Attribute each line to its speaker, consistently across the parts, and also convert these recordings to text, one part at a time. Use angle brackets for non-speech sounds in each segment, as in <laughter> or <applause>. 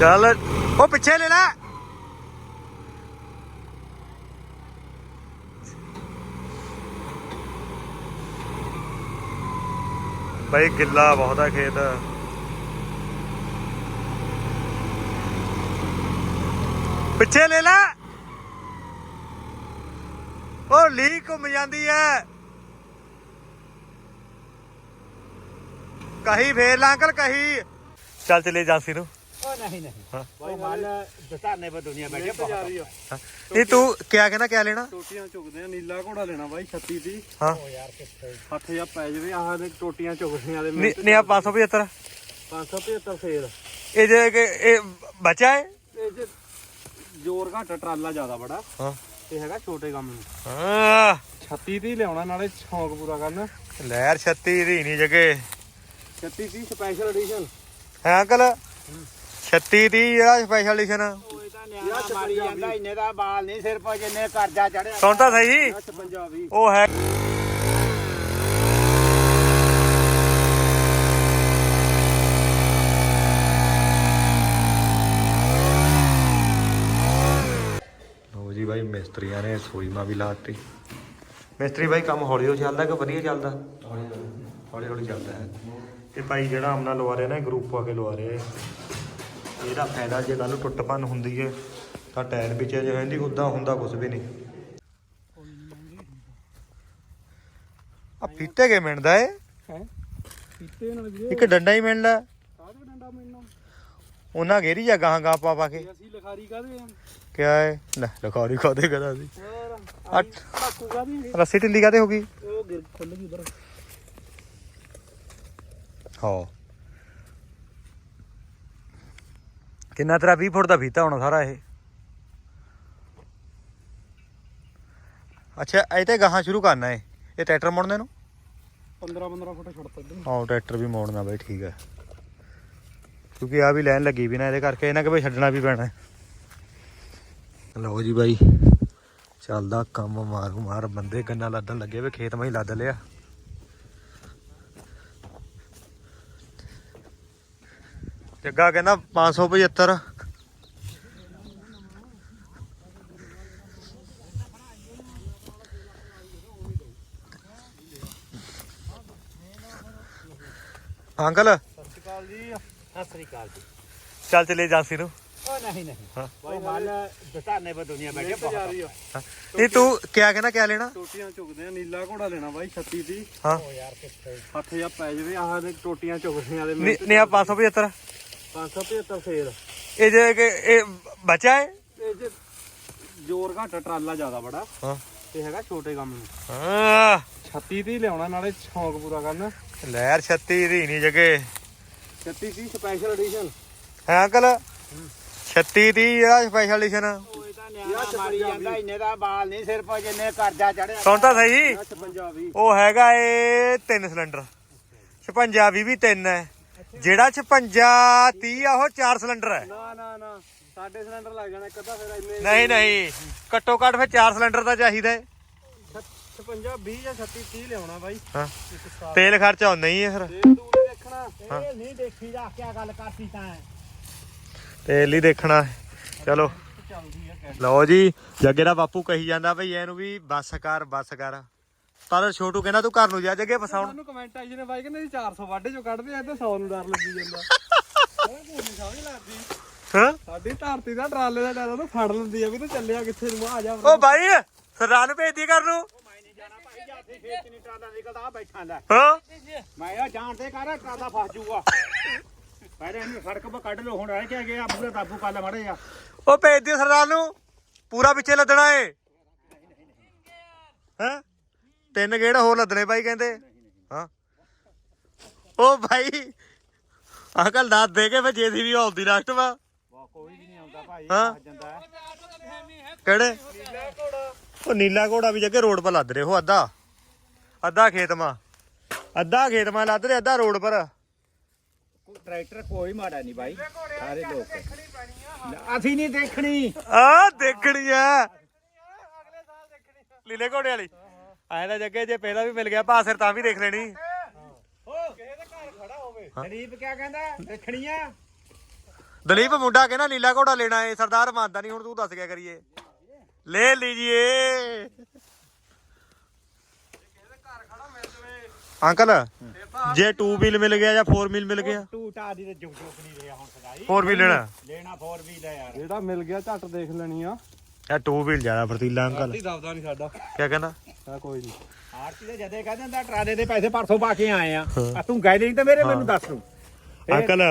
Speaker 1: ਚੱਲ। ਉਹ ਪਿੱਛੇ ਲੈ ਲੈ। ਬਈ ਗਿੱਲਾ ਬਹੁਤ ਆ ਖੇਤ। ਪਿੱਛੇ ਲੈ ਲੈ। ਉਹ ਲੀਕ ਘੁੰਮ ਜਾਂਦੀ ਐ। ਕਹੀ ਫੇਰ ਲਾ ਅੰਕਲ, ਕਹੀ। ਚੱਲ ਚਲੇ ਜਾਂਸੀ ਨੂੰ।
Speaker 2: ਉਹ ਨਹੀਂ ਨਹੀਂ।
Speaker 1: ਹਾਂ।
Speaker 2: ਉਹ ਮਨ ਦਸਾਨੇ ਪਰ ਦੁਨੀਆ ਬੈਠੇ ਬਹੁਤ
Speaker 1: ਨਹੀਂ ਤੂੰ ਕਿਆ ਕਹਿੰਦਾ ਕਿਆ ਲੈਣਾ?
Speaker 3: ਟੋਟੀਆਂ ਚੁਗਦੇ ਆ ਨੀਲਾ ਘੋੜਾ ਲੈਣਾ ਬਾਈ 36 ਦੀ
Speaker 1: ਹਾਂ।
Speaker 2: ਉਹ ਯਾਰ ਕਿੱਥੇ?
Speaker 3: ਹੱਥ ਜਾਂ ਪੈ ਜਵੇ ਆਹ ਦੇ ਟੋਟੀਆਂ ਚੁਗਦੇ ਵਾਲੇ
Speaker 1: ਨਹੀਂ ਨਹੀਂ ਆ 575
Speaker 3: 575 ਫੇਰ।
Speaker 1: ਇਹ ਜੇ ਕਿ ਇਹ ਬਚਾ ਹੈ?
Speaker 3: ਇਹ ਚ ਜ਼ੋਰ ਘੱਟ ਟਰਾਲਾ ਜ਼ਿਆਦਾ ਬੜਾ।
Speaker 1: ਹਾਂ।
Speaker 3: ਇਹ ਹੈਗਾ ਛੋਟੇ ਕੰਮ ਨੂੰ।
Speaker 1: ਹਾਂ।
Speaker 3: 36 ਦੀ ਲਿਆਉਣਾ ਨਾਲੇ ਸ਼ੌਂਕ ਪੂਰਾ ਕਰਨਾ।
Speaker 1: ਲਹਿਰ 36 ਦੀ ਨਹੀਂ ਜਗੇ।
Speaker 3: 36 ਦੀ ਸਪੈਸ਼ਲ ਐਡੀਸ਼ਨ
Speaker 1: ਹੈ ਅੰਕਲ? 36 ਦੀ ਜਿਹੜਾ ਸਪੈਸ਼ਲ ਐਡੀਸ਼ਨ
Speaker 2: ਨਿਆਣਾ ਮਾਰੀ ਜਾਂਦਾ ਇੰਨੇ ਦਾ ਬਾਲ ਨਹੀਂ ਸਿਰ ਪਾ ਜਿੰਨੇ ਕਰਜ਼ਾ ਚੜਿਆ
Speaker 1: ਸੁਣ ਤਾਂ ਸਹੀ।
Speaker 3: 56 ਵੀ
Speaker 1: ਉਹ ਹੈ। ਲੋ ਜੀ ਬਾਈ ਮਿਸਤਰੀਆਂ ਨੇ ਸੋਈਮਾ ਵੀ ਲਾਤੀ। ਮਿਸਤਰੀ ਬਾਈ ਕੰਮ ਹੌਲੀ ਹੌਲੀ ਚੱਲਦਾ ਕਿ ਵਧੀਆ ਚੱਲਦਾ? ਹੌਲੀ ਹੌਲੀ ਚੱਲਦਾ ਹੈ। ਤੇ ਭਾਈ ਜਿਹੜਾ ਆਮਨਾ ਲਵਾ ਰਿਹਾ ਨਾ ਗਰੁੱਪ ਆ ਕੇ ਲਵਾ ਰਿਹਾ। ਹੈ। ਇਹਦਾ ਫਾਇਦਾ ਜੇ ਕੱਲ ਟੁੱਟ ਭੰਨ ਹੁੰਦੀ ਹੈ ਤਾਂ ਟਾਇਰ ਵਿੱਚ ਜੇ ਹੁੰਦੀ ਉਦਾਂ ਹੁੰਦਾ ਕੁਝ ਵੀ ਨਹੀਂ। ਆ ਫੀਤੇ ਕੇ ਮਿੰਦਾ ਏ
Speaker 3: ਹੈ? ਪੀਤੇ ਨਾਲ ਵੀਰੇ
Speaker 1: ਇੱਕ ਡੰਡਾ ਹੀ ਮਿਲਦਾ
Speaker 3: ਕਾਹਦੇ ਡੰਡਾ ਮੈਨੂੰ
Speaker 1: ਉਹਨਾਂ ਗੇਰੀ ਜਾ ਗਾਹਾਂ ਗਾਹ ਪਾ ਪਾ ਕੇ?
Speaker 3: ਅਸੀਂ ਲਿਖਾਰੀ ਕਾਹਦੇ ਆ?
Speaker 1: ਕਿਆ ਹੈ ਲੈ ਲਖੌਰੀ ਖਾਦੇ ਕਰਾ ਸੀ ਅੱਠ। ਰੱਸੀ ਢਿੱਲੀ ਕਾਤੇ ਹੋ ਗਈ?
Speaker 3: ਉਹ ਗਿਰ ਖੁੱਲ ਗਈ ਉਧਰ।
Speaker 1: ਹਾਂ। ਕਿੰਨਾ ਤੇਰਾ 20 ਫੁੱਟ ਦਾ ਫੀਤਾ ਹੋਣਾ ਸਾਰਾ ਇਹ। ਅੱਛਾ ਇਹ ਤੇ ਗਾਹਾਂ ਸ਼ੁਰੂ ਕਰਨਾ ਏ ਇਹ ਟਰੈਕਟਰ ਮੋੜਨੇ ਨੂੰ?
Speaker 3: 15 15 ਫੁੱਟ ਛੱਡਤਾ ਇੱਧਰ
Speaker 1: ਹਾਂ। ਟਰੈਕਟਰ ਵੀ ਮੋੜਨਾ ਬਈ ਠੀਕ ਹੈ। ਕਿਉਂਕਿ ਆ ਵੀ ਲਾਈਨ ਲੱਗੀ ਵੀ ਨਾ ਇਹਦੇ ਕਰਕੇ ਇਹਨਾਂ ਕਿ ਬਈ ਛੱਡਣਾ ਵੀ ਪੈਣਾ। ਹੈ। ਲਓ ਜੀ ਬਾਈ ਚੱਲਦਾ ਕੰਮ ਮਾਰੂ ਮਾਰ ਬੰਦੇ ਗੰਨਾ ਲੱਦਣ ਲੱਗੇ ਵੇ ਖੇਤ ਮੈਂ ਹੀ ਲੱਦ ਲਿਆ। ਜੱਗਾ ਕਹਿੰਦਾ 575 ਅੰਕਲ
Speaker 3: ਸਤਿ ਸ਼੍ਰੀ ਅਕਾਲ? ਜੀ
Speaker 2: ਸਤਿ ਸ੍ਰੀ ਅਕਾਲ ਜੀ
Speaker 1: ਚੱਲ ਚਲੇ ਜਾਂਸੀ ਨੂੰ।
Speaker 2: ਉਹ ਨਹੀਂ ਨਹੀਂ
Speaker 1: ਹਾਂ।
Speaker 2: ਉਹ ਮਨ ਦਸਾਨੇ ਪਰ ਦੁਨੀਆ ਬੈਠੇ ਬਹੁਤ
Speaker 1: ਨਹੀਂ ਤੂੰ ਕਿਆ ਕਹਿੰਦਾ ਕਿਆ ਲੈਣਾ?
Speaker 3: ਟੋਟੀਆਂ ਚੁਗਦੇ ਆ ਨੀਲਾ ਘੋੜਾ ਲੈਣਾ ਬਾਈ 36 ਦੀ
Speaker 1: ਹਾਂ।
Speaker 2: ਉਹ ਯਾਰ ਕਿੱਥੇ
Speaker 3: ਹੱਥ ਜਾਂ ਪੈ ਜਵੇ ਆਹ ਦੇ ਟੋਟੀਆਂ ਚੁਗਦੇ
Speaker 1: 575
Speaker 3: 575 ਫੇਰ।
Speaker 1: ਇਹ ਜੇ ਕਿ ਇਹ ਬਚਾ ਹੈ?
Speaker 3: ਇਹ ਚ ਜ਼ੋਰ ਘੱਟ ਟਰਾਲਾ ਜ਼ਿਆਦਾ ਬੜਾ।
Speaker 1: ਹਾਂ।
Speaker 3: ਇਹ ਹੈਗਾ ਛੋਟੇ ਕੰਮ ਨੂੰ।
Speaker 1: ਹਾਂ।
Speaker 3: 36 ਦੀ ਲਿਆਉਣਾ ਨਾਲੇ ਸ਼ੌਂਕ ਪੂਰਾ ਕਰਨਾ।
Speaker 1: ਲਹਿਰ 36 ਦੀ ਨਹੀਂ ਜਗੇ।
Speaker 3: 36 ਦੀ ਸਪੈਸ਼ਲ ਐਡੀਸ਼ਨ
Speaker 1: ਹੈ ਅੰਕਲ? 36 ਦੀ ਜਿਹੜਾ ਸਪੈਸ਼ਲ ਐਡੀਸ਼ਨ
Speaker 2: ਉਹ ਇਹਦਾ ਨਿਆਣਾ ਮਾਰੀ ਜਾਂਦਾ ਇੰਨੇ ਦਾ ਬਾਲ ਨਹੀਂ ਸਿਰ ਪਾ ਜਿੰਨੇ ਕਰਜ਼ਾ ਚੜਿਆ
Speaker 1: ਸੁਣ ਤਾਂ ਸਹੀ।
Speaker 3: 56 ਵੀ
Speaker 1: ਉਹ ਹੈਗਾ ਏ ਤਿੰਨ ਸਿਲੰਡਰ। 56 ਵੀ ਵੀ ਤਿੰਨ ਹੈ। ਜਿਹੜਾ 56 30 ਆ ਉਹ ਚਾਰ ਸਿਲੰਡਰ ਹੈ।
Speaker 3: ਨਾ ਨਾ ਨਾ। ਸਾਡੇ ਸਿਲੰਡਰ ਲੱਗ ਜਾਣਾ ਇੱਕ ਅੱਧਾ ਫਿਰ ਇੰਨੇ
Speaker 1: ਨਹੀਂ ਨਹੀਂ। ਘੱਟੋ ਘੱਟ ਫਿਰ ਚਾਰ ਸਿਲੰਡਰ ਤਾਂ ਚਾਹੀਦਾ। ਹੈ
Speaker 3: 56 20 ਜਾਂ 36 30 ਲਿਆਉਣਾ ਬਾਈ।
Speaker 1: ਹਾਂ।
Speaker 3: ਇੱਕ ਸਾਲ
Speaker 1: ਤੇਲ ਖਰਚਾ ਹੁੰਦਾ ਹੀ ਹੈ ਫਿਰ।
Speaker 3: ਤੇ ਤੂੰ ਦੇਖਣਾ।
Speaker 2: ਇਹ ਨਹੀਂ ਦੇਖੀ ਜਾ ਕਿਆ ਗੱਲ ਕਰਤੀ ਤਾਂ
Speaker 1: ਤੇਲ ਹੀ ਦੇਖਣਾ। ਚਲੋ। ਲਓ ਜੀ ਜੱਗੇ ਦਾ ਬਾਪੂ ਕਹੀ ਜਾਂਦਾ ਭਈ ਇਹਨੂੰ ਵੀ ਬੱਸ ਕਰ ਬੱਸ ਕਰ। ਪਰ ਛੋਟੂ ਕਹਿੰਦਾ ਤੂੰ ਘਰ ਨੂੰ ਜਾ ਜੱਗੇ ਫਸਾਉਣ।
Speaker 3: ਸਾਨੂੰ ਕਮੈਂਟ ਆਈ ਜਨੇ ਬਾਈ ਕਹਿੰਦੇ ਜੀ 400 ਵਾਢੇ ਚੋਂ ਕੱਢਦੇ ਆ ਤੇ 100 ਨੂੰ ਡਰ ਲੱਗੀ ਜਾਂਦਾ। ਉਹ ਕੋਈ ਨੀ ਸਮਝ ਲੱਗਦੀ
Speaker 1: ਹਾਂ?
Speaker 3: ਸਾਡੀ ਧਰਤੀ ਦਾ ਟਰਾਲੇ ਦਾ ਡਰ ਉਹਨੂੰ ਫੜ ਲੈਂਦੀ ਆ ਵੀ ਤੂੰ ਚੱਲਿਆ ਕਿੱਥੇ ਨੂੰ ਆ ਜਾ
Speaker 1: ਓ ਭਾਈ ਸਰਦਾਰ ਨੂੰ ਭੇਜਦੀ ਕਰ ਨੂੰ।
Speaker 2: ਮੈਂ ਨਹੀਂ ਜਾਣਾ ਭਾਈ ਜਾਤੀ ਖੇਤ ਨਹੀਂ ਟਾਲਾ ਨਿਕਲਦਾ ਆ ਬੈਠਾ ਲੈ।
Speaker 1: ਹਾਂ?
Speaker 2: ਮੈਂ ਇਹ ਜਾਣਦੇ ਕਰ ਟਰਾਲਾ ਫਸ ਜੂਗਾ। ਪਹਿਲੇ ਇਹਨੂੰ ਸੜਕ 'ਤੇ ਕੱਢ ਲੋ ਹੁਣ ਰਹਿ ਕੇ ਗਿਆ ਪੂਰੇ ਕਾਬੂ ਕਰ ਲੈ ਮੜੇ ਆ
Speaker 1: ਉਹ ਭੇਜਦੀ ਸਰਦਾਰ ਨੂੰ। ਪੂਰਾ ਪਿੱਛੇ ਲੱਦਣਾ ਏ। ਹਾਂ? ਤਿੰਨ ਗੇੜ ਹੋਰ ਲੱਦਣੇ ਭਾਈ ਕਹਿੰਦੇ। ਹਾਂ। ਓ ਭਾਈ ਅੰਕਲ ਦੱਸ ਦੇ ਕੇ ਫੇ ਜੇਸੀਬੀ ਆਉਂਦੀ ਲਾਸਟ ਵਾ।
Speaker 2: ਵਾ ਕੋਈ ਵੀ ਨਹੀਂ ਆਉਂਦਾ ਭਾਈ। ਆ ਜਾਂਦਾ ਹੈ।
Speaker 1: ਕਿਹੜੇ? ਉਹ ਨੀਲਾ ਘੋੜਾ ਵੀ ਜੱਗੇ ਰੋਡ 'ਪਰ ਲੱਦ ਰਹੇ ਹੋ ਅੱਧਾ। ਅੱਧਾ ਖੇਤ ਮਾ। ਅੱਧਾ ਖੇਤ ਮਾ ਲੱਦ ਰਹੇ ਅੱਧਾ ਰੋਡ ਪਰ।
Speaker 2: ਟਰੈਕਟਰ ਕੋਈ ਮਾੜਾ ਨਹੀਂ ਭਾਈ ਸਾਰੇ ਲੋਕ। ਅਸੀਂ ਨਹੀਂ ਦੇਖਣੀ।
Speaker 1: ਆ ਦੇਖਣੀ ਆ। ਲੀਲੇ ਘੋੜੇ ਵਾਲੀ। ਆਏ ਤਾਂ ਜੱਗੇ ਜੇ ਪਹਿਲਾਂ ਵੀ ਮਿਲ ਗਿਆ ਭਾਸਰ ਤਾਂ ਵੀ ਦੇਖ ਲੈਣੀ।
Speaker 2: ਓ ਕਿਸੇ ਦੇ ਘਰ ਖੜਾ ਹੋਵੇ। ਗਰੀਬ ਕਿਆ ਕਹਿੰਦਾ? ਦੇਖਣੀਆਂ?
Speaker 1: ਦਲੀਪ ਮੁੰਡਾ ਕਹਿੰਦਾ ਨੀਲਾ ਘੋੜਾ ਲੈਣਾ ਏ ਸਰਦਾਰ ਮੰਨਦਾ ਨਹੀਂ ਹੁਣ ਤੂੰ ਦੱਸ ਗਿਆ ਕਰੀਏ। ਲੈ ਲੀਜੀਏ। ਅੰਕਲ ਜੇ 2 ਵੀਲ ਮਿਲ ਗਿਆ ਜਾਂ 4 ਵੀਲ ਮਿਲ ਗਿਆ?
Speaker 2: ਟੂ ਟਾ ਦੀ ਤੇ ਜੁਗ ਜੁਗ ਨਹੀਂ ਰਿਹਾ ਹੁਣ ਸਦਾਈ।
Speaker 1: 4 ਵੀਲ ਲੈਣਾ।
Speaker 2: ਲੈਣਾ 4 ਵੀ ਲੈ ਯਾਰ।
Speaker 3: ਜਿਹੜਾ ਮਿਲ ਗਿਆ ਝੱਟ ਦੇਖ ਲੈਣੀ ਆ।
Speaker 1: ਇਹ 2 ਵੀਲ ਜ਼ਿਆਦਾ ਫਰਤੀਲਾ ਅੰਕਲ
Speaker 3: ਆਰਤੀ ਦਬਦਾ ਨਹੀਂ ਸਾਡਾ।
Speaker 1: ਕੀ ਕਹਿੰਦਾ?
Speaker 3: ਆ ਕੋਈ ਨਹੀਂ
Speaker 2: ਆਰਤੀ ਦੇ ਜਦੇ ਕਹਿ ਦਿੰਦਾ ਟਰਾਲੇ ਦੇ ਪੈਸੇ ਪਰਸੋਂ ਪਾ ਕੇ ਆਏ ਆ। ਆ ਤੂੰ ਗਏ ਨਹੀਂ ਤੇ ਮੇਰੇ ਮੈਨੂੰ ਦੱਸ ਤੂੰ।
Speaker 1: ਅੰਕਲ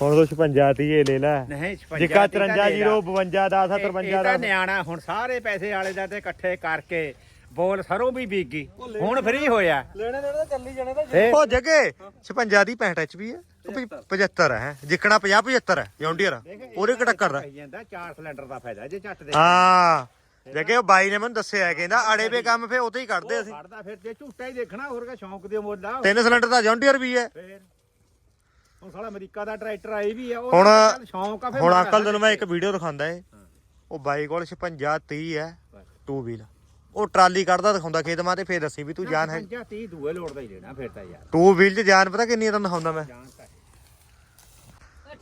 Speaker 1: ਹੁਣ ਤੋਂ 56 ਤੀ ਇਹ ਲੈ ਲੈ।
Speaker 2: ਨਹੀਂ
Speaker 1: ਜਿੱਕਾ 53 0 52 10
Speaker 2: ਇਹ
Speaker 1: 53
Speaker 2: ਤਾਂ
Speaker 1: 10
Speaker 2: ਨਿਆਣਾ ਹੁਣ ਸਾਰੇ ਪੈਸੇ ਵਾਲੇ ਦਾ ਤੇ ਇਕੱਠੇ ਕਰਕੇ ਬੋਲ ਸਰੋਂ ਵੀ ਬੀਗ। ਗਈ ਹੁਣ ਫ੍ਰੀ ਹੋਇਆ।
Speaker 3: ਲੈਣੇ ਲੈਣੇ ਤਾਂ ਚੱਲੀ ਜਾਣੇ ਤਾਂ
Speaker 1: ਉਹ ਜਗੇ 56 ਦੀ 65 ਐਚਪੀ ਹੈ ਵੀ 75 ਹੈ ਜਿੱਕਣਾ 50 75 ਹੈ ਜੌਂਡੀਅਰ ਉਹਦੇ ਕਟੱਕਰ ਦਾ।
Speaker 2: ਜਾਂਦਾ 4 ਸਿਲੰਡਰ ਦਾ ਫਾਇਦਾ ਜੇ ਝੱਟ ਦੇ
Speaker 1: ਹਾਂ। ਜਗੇ ਉਹ ਬਾਈ ਨੇ ਮੈਨੂੰ ਦੱਸਿਆ ਕਹਿੰਦਾ ਆੜੇ ਵੇ ਕੰਮ ਫੇ ਉਤੇ ਹੀ ਕੱਢਦੇ ਅਸੀਂ।
Speaker 2: ਫੜਦਾ ਫਿਰ ਜੇ ਝੂਟਾ ਹੀ ਦੇਖਣਾ ਹੋਰ ਕਾ ਸ਼ੌਂਕ ਦੇ ਮੁੱਲ ਆ
Speaker 1: ਤਿੰਨ ਸਿਲੰਡਰ ਦਾ ਜੌਂਡੀਅਰ ਵੀ ਹੈ।
Speaker 2: ਫੇਰ। ਹੁਣ ਸਾਲਾ ਅਮਰੀਕਾ ਦਾ ਟਰੈਕਟਰ ਆਈ ਵੀ ਆ
Speaker 1: ਹੁਣ-
Speaker 2: ਸ਼ੌਂਕ ਆ ਫਿਰ
Speaker 1: ਹੁਣ ਅੰਕਲ। ਤੈਨੂੰ ਮੈਂ ਇੱਕ ਵੀਡੀਓ ਦਿਖਾਉਂਦਾ ਏ। ਉਹ ਬਾਈ ਕੋਲ 56 30 ਹੈ 2 ਵੀਲ ਉਹ ਟਰਾਲੀ ਕੱਢਦਾ ਦਿਖਾਉਂਦਾ ਖੇਤ ਮਾਂ ਤੇ ਫੇਰ ਦੱਸੀ ਵੀ ਤੂੰ ਜਾਨ ਹੈ।
Speaker 2: 50 30 ਦੂਏ ਲੋੜ ਦਾ ਹੀ ਲੈਣਾ ਫਿਰ ਤਾਂ ਯਾਰ।
Speaker 1: 2 ਵੀਲ 'ਚ ਜਾਨ ਪਤਾ ਕਿੰਨੀ ਤੈਨੂੰ ਦਿਖਾਉਂਦਾ ਮੈਂ?
Speaker 2: ਜਾਣ ਤਾਂ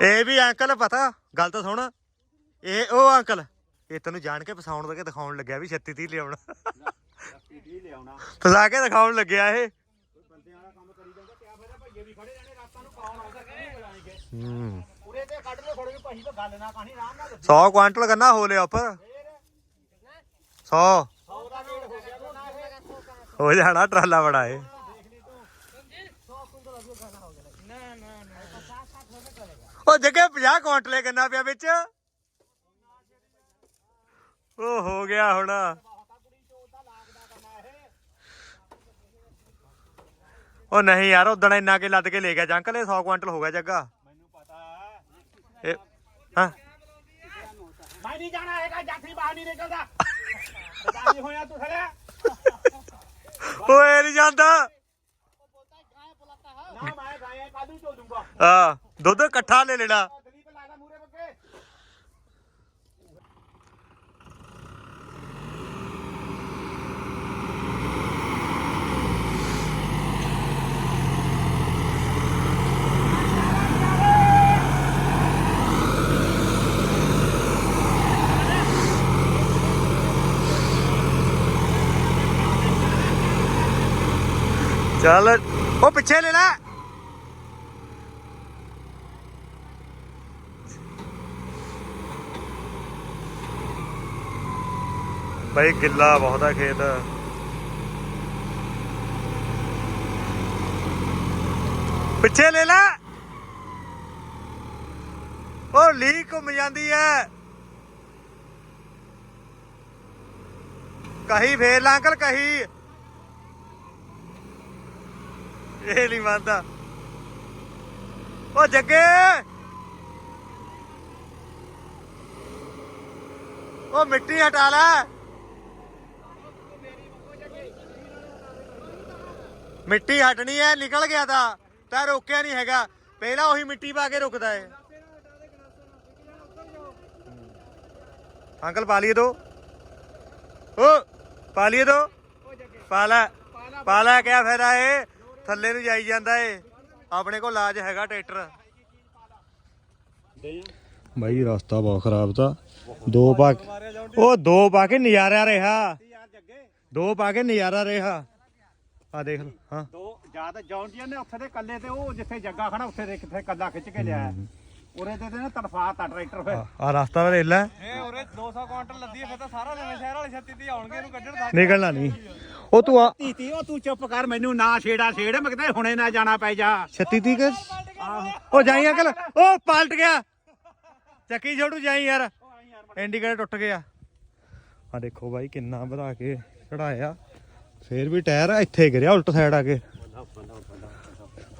Speaker 1: ਇਹ ਵੀ ਅੰਕਲ, ਪਤਾ? ਗੱਲ ਤਾਂ ਸੁਣ। ਇਹ ਉਹ ਅੰਕਲ, ਇਹ ਤੈਨੂੰ ਜਾਣ ਕੇ ਫਸਾਉਣ ਲੱਗੇ, ਦਿਖਾਉਣ ਲੱਗਿਆ ਵੀ 36 30 ਲਿਆਉਣਾ।
Speaker 2: ਲਿਆਉਣਾ
Speaker 1: ਫਸਾ ਕੇ ਦਿਖਾਉਣ ਲੱਗਿਆ ਇਹ।
Speaker 2: ਬੰਦਿਆਂ ਵਾਲਾ ਕੰਮ ਕਰੀ ਜਾਂਦਾ ਕਿਆ ਫਾਇਦਾ ਭਈਏ ਵੀ ਖੜੇ ਰਹਿਣੇ ਰਾਤਾਂ ਨੂੰ ਕੌਣ ਆਉਂਦਾ ਕਿਹਨੂੰ ਬੁਲਾਏਗੇ
Speaker 1: ਹੂੰ।
Speaker 2: ਉਰੇ ਤੇ ਕੱਢ ਲੋ ਥੋੜੇ ਭਾਈ ਤਾਂ ਗੱਲ ਨਾ ਕਹਾਣੀ ਆਰਾਮ ਨਾਲ
Speaker 1: 100 ਕੁਆਂਟਲ ਕਰਨਾ ਹੋ ਲਿਆ ਉੱਪਰ। 100
Speaker 2: 100 ਦਾ ਰੇਟ ਹੋ
Speaker 1: ਹੋ ਜਾਣਾ ਟਰਾਲਾ ਬੜਾ ਏ ਉਹ ਜੱਗੇ 50 ਕੁਆਂਟਲੇ ਕਿੰਨਾ ਪਿਆ ਵਿੱਚ। ਉਹ ਹੋ ਗਿਆ ਹੁਣ। ਉਹ ਨਹੀਂ ਯਾਰ ਉਦਣ ਇੰਨਾ ਕੇ ਲੱਦ ਕੇ ਲੈ ਗਿਆ ਜੰਕਲ ਇਹ 100 ਕੁਆਂਟਲ ਹੋ ਗਿਆ ਜੱਗਾ।
Speaker 2: ਮੈਨੂੰ ਪਤਾ
Speaker 1: ਇਹ ਹਾਂ।
Speaker 2: ਮੈਂ ਨਹੀਂ ਜਾਣਾ ਹੈਗਾ ਜਾਫੀ ਬਾਹਰ ਨਹੀਂ ਨਿਕਲਦਾ। ਪਤਾ ਨਹੀਂ ਹੋਇਆ ਤੂੰ ਖੜਿਆ।
Speaker 1: ਓਏ ਨਹੀਂ ਜਾਂਦਾ।
Speaker 2: ਨਾ ਮੈਂ ਗਾਇਆ ਕਾਦੂ ਚੋ ਦੂੰਗਾ
Speaker 1: ਆ ਦੁੱਧ ਇਕੱਠਾ ਲੈ ਲੈਣਾ। ਚੱਲ ਉਹ ਪਿੱਛੇ ਲੈ ਲੈ। ਬਈ, ਗਿੱਲਾ ਬਹੁਤ ਆ ਖੇਤ। ਪਿੱਛੇ ਲੈ ਲੈ। ਉਹ ਲੀਕ ਘੁੰਮ ਜਾਂਦੀ ਐ। ਕਹੀ ਫੇਰ ਲਾ ਅੰਕਲ, ਕਹੀ। ਇਹ ਨਹੀਂ ਮੰਨਦਾ। ਉਹ ਜੱਗੇ। ਉਹ ਮਿੱਟੀ ਹਟਾ ਲੈ। ਮਿੱਟੀ ਹਟਣੀ ਹੈ ਨਿਕਲ ਗਿਆ ਤਾਂ। ਤਾਂ ਰੋਕਿਆ ਨਹੀਂ ਹੈਗਾ। ਪਹਿਲਾਂ ਉਹੀ ਮਿੱਟੀ ਪਾ ਕੇ ਰੁਕਦਾ ਹੈ ਅੰਕਲ, ਪਾ ਲਈਏ ਦੋ। ਓ, ਪਾ ਲਈਏ ਦੋ। ਪਾ ਲੈ। ਪਾ ਲੈ, ਕਿਆ ਫਾਇਦਾ ਏ। ਥੱਲੇ ਨੂੰ ਜਾਈ ਜਾਂਦਾ ਏ। ਆਪਣੇ ਕੋਲ ਲਾਜ ਹੈਗਾ ਟਰੈਕਟਰ। ਬਾਈ, ਰਸਤਾ ਬਹੁਤ ਖਰਾਬ ਤਾਂ। ਦੋ ਪਾ ਉਹ ਦੋ ਪਾ ਕੇ ਨਜ਼ਾਰਾ ਰਿਹਾ। ਦੋ ਪਾ ਕੇ ਨਜ਼ਾਰਾ ਰਿਹਾ। ਆ ਦੇਖ ਲਓ ਹਾਂ।
Speaker 2: ਦੋ ਜ਼ਿਆਦਾ ਜੌਂਡੀਆਂ ਨੇ ਉੱਥੇ ਦੇ ਕੱਲੇ ਤੇ ਉਹ ਜਿੱਥੇ ਜੱਗਾ ਖੜਾ ਉੱਥੇ ਦੇ ਕਿੱਥੇ ਕੱਲਾ ਖਿੱਚ ਕੇ ਲਿਆ। ਉਰੇ ਤੇ ਨੇ ਤੜਫਾਤਾ ਟਰੈਕਟਰ ਫਿਰ।
Speaker 1: ਆ ਰਸਤਾ ਵਾ ਦੇਖ ਲੈ।
Speaker 3: ਇਹ ਉਰੇ 200 ਕੁਆਂਟਲ ਲੱਦੀ ਫਿਰ ਤਾਂ ਸਾਰਾ ਨਵੇਂ ਸ਼ਹਿਰ ਵਾਲੇ ਛੱਤੀ ਤੇ ਆਉਣਗੇ ਇਹਨੂੰ ਕੱਢਣ ਦਾ।
Speaker 1: ਨਿਕਲਣਾ ਨਹੀਂ। ਉਹ ਤੂੰ ਆ
Speaker 2: ਧੀਤੀ ਉਹ ਤੂੰ ਚੁੱਪ ਕਰ ਮੈਨੂੰ ਨਾ ਛੇੜਾ ਛੇੜ ਮੈਂ ਕਿਤੇ ਹੁਣੇ ਨਾ ਜਾਣਾ ਪੈ ਜਾ।
Speaker 1: 36 ਤੀ ਕੇ? ਉਹ ਜਾਈ ਅੰਕਲ ਉਹ ਪਲਟ ਗਿਆ। ਚੱਕੀ ਛੋਟੂ ਜਾਈ ਯਾਰ। ਇੰਡੀਕੇਟਰ ਟੁੱਟ ਗਿਆ। ਆ ਦੇਖੋ ਬਾਈ ਕਿੰਨਾ ਵਧਾ ਕੇ ਚੜਾਇਆ। ਫੇਰ ਵੀ ਟਾਇਰ ਇੱਥੇ ਗਿਰਿਆ, ਉਲਟ ਸਾਈਡ ਆ ਕੇ।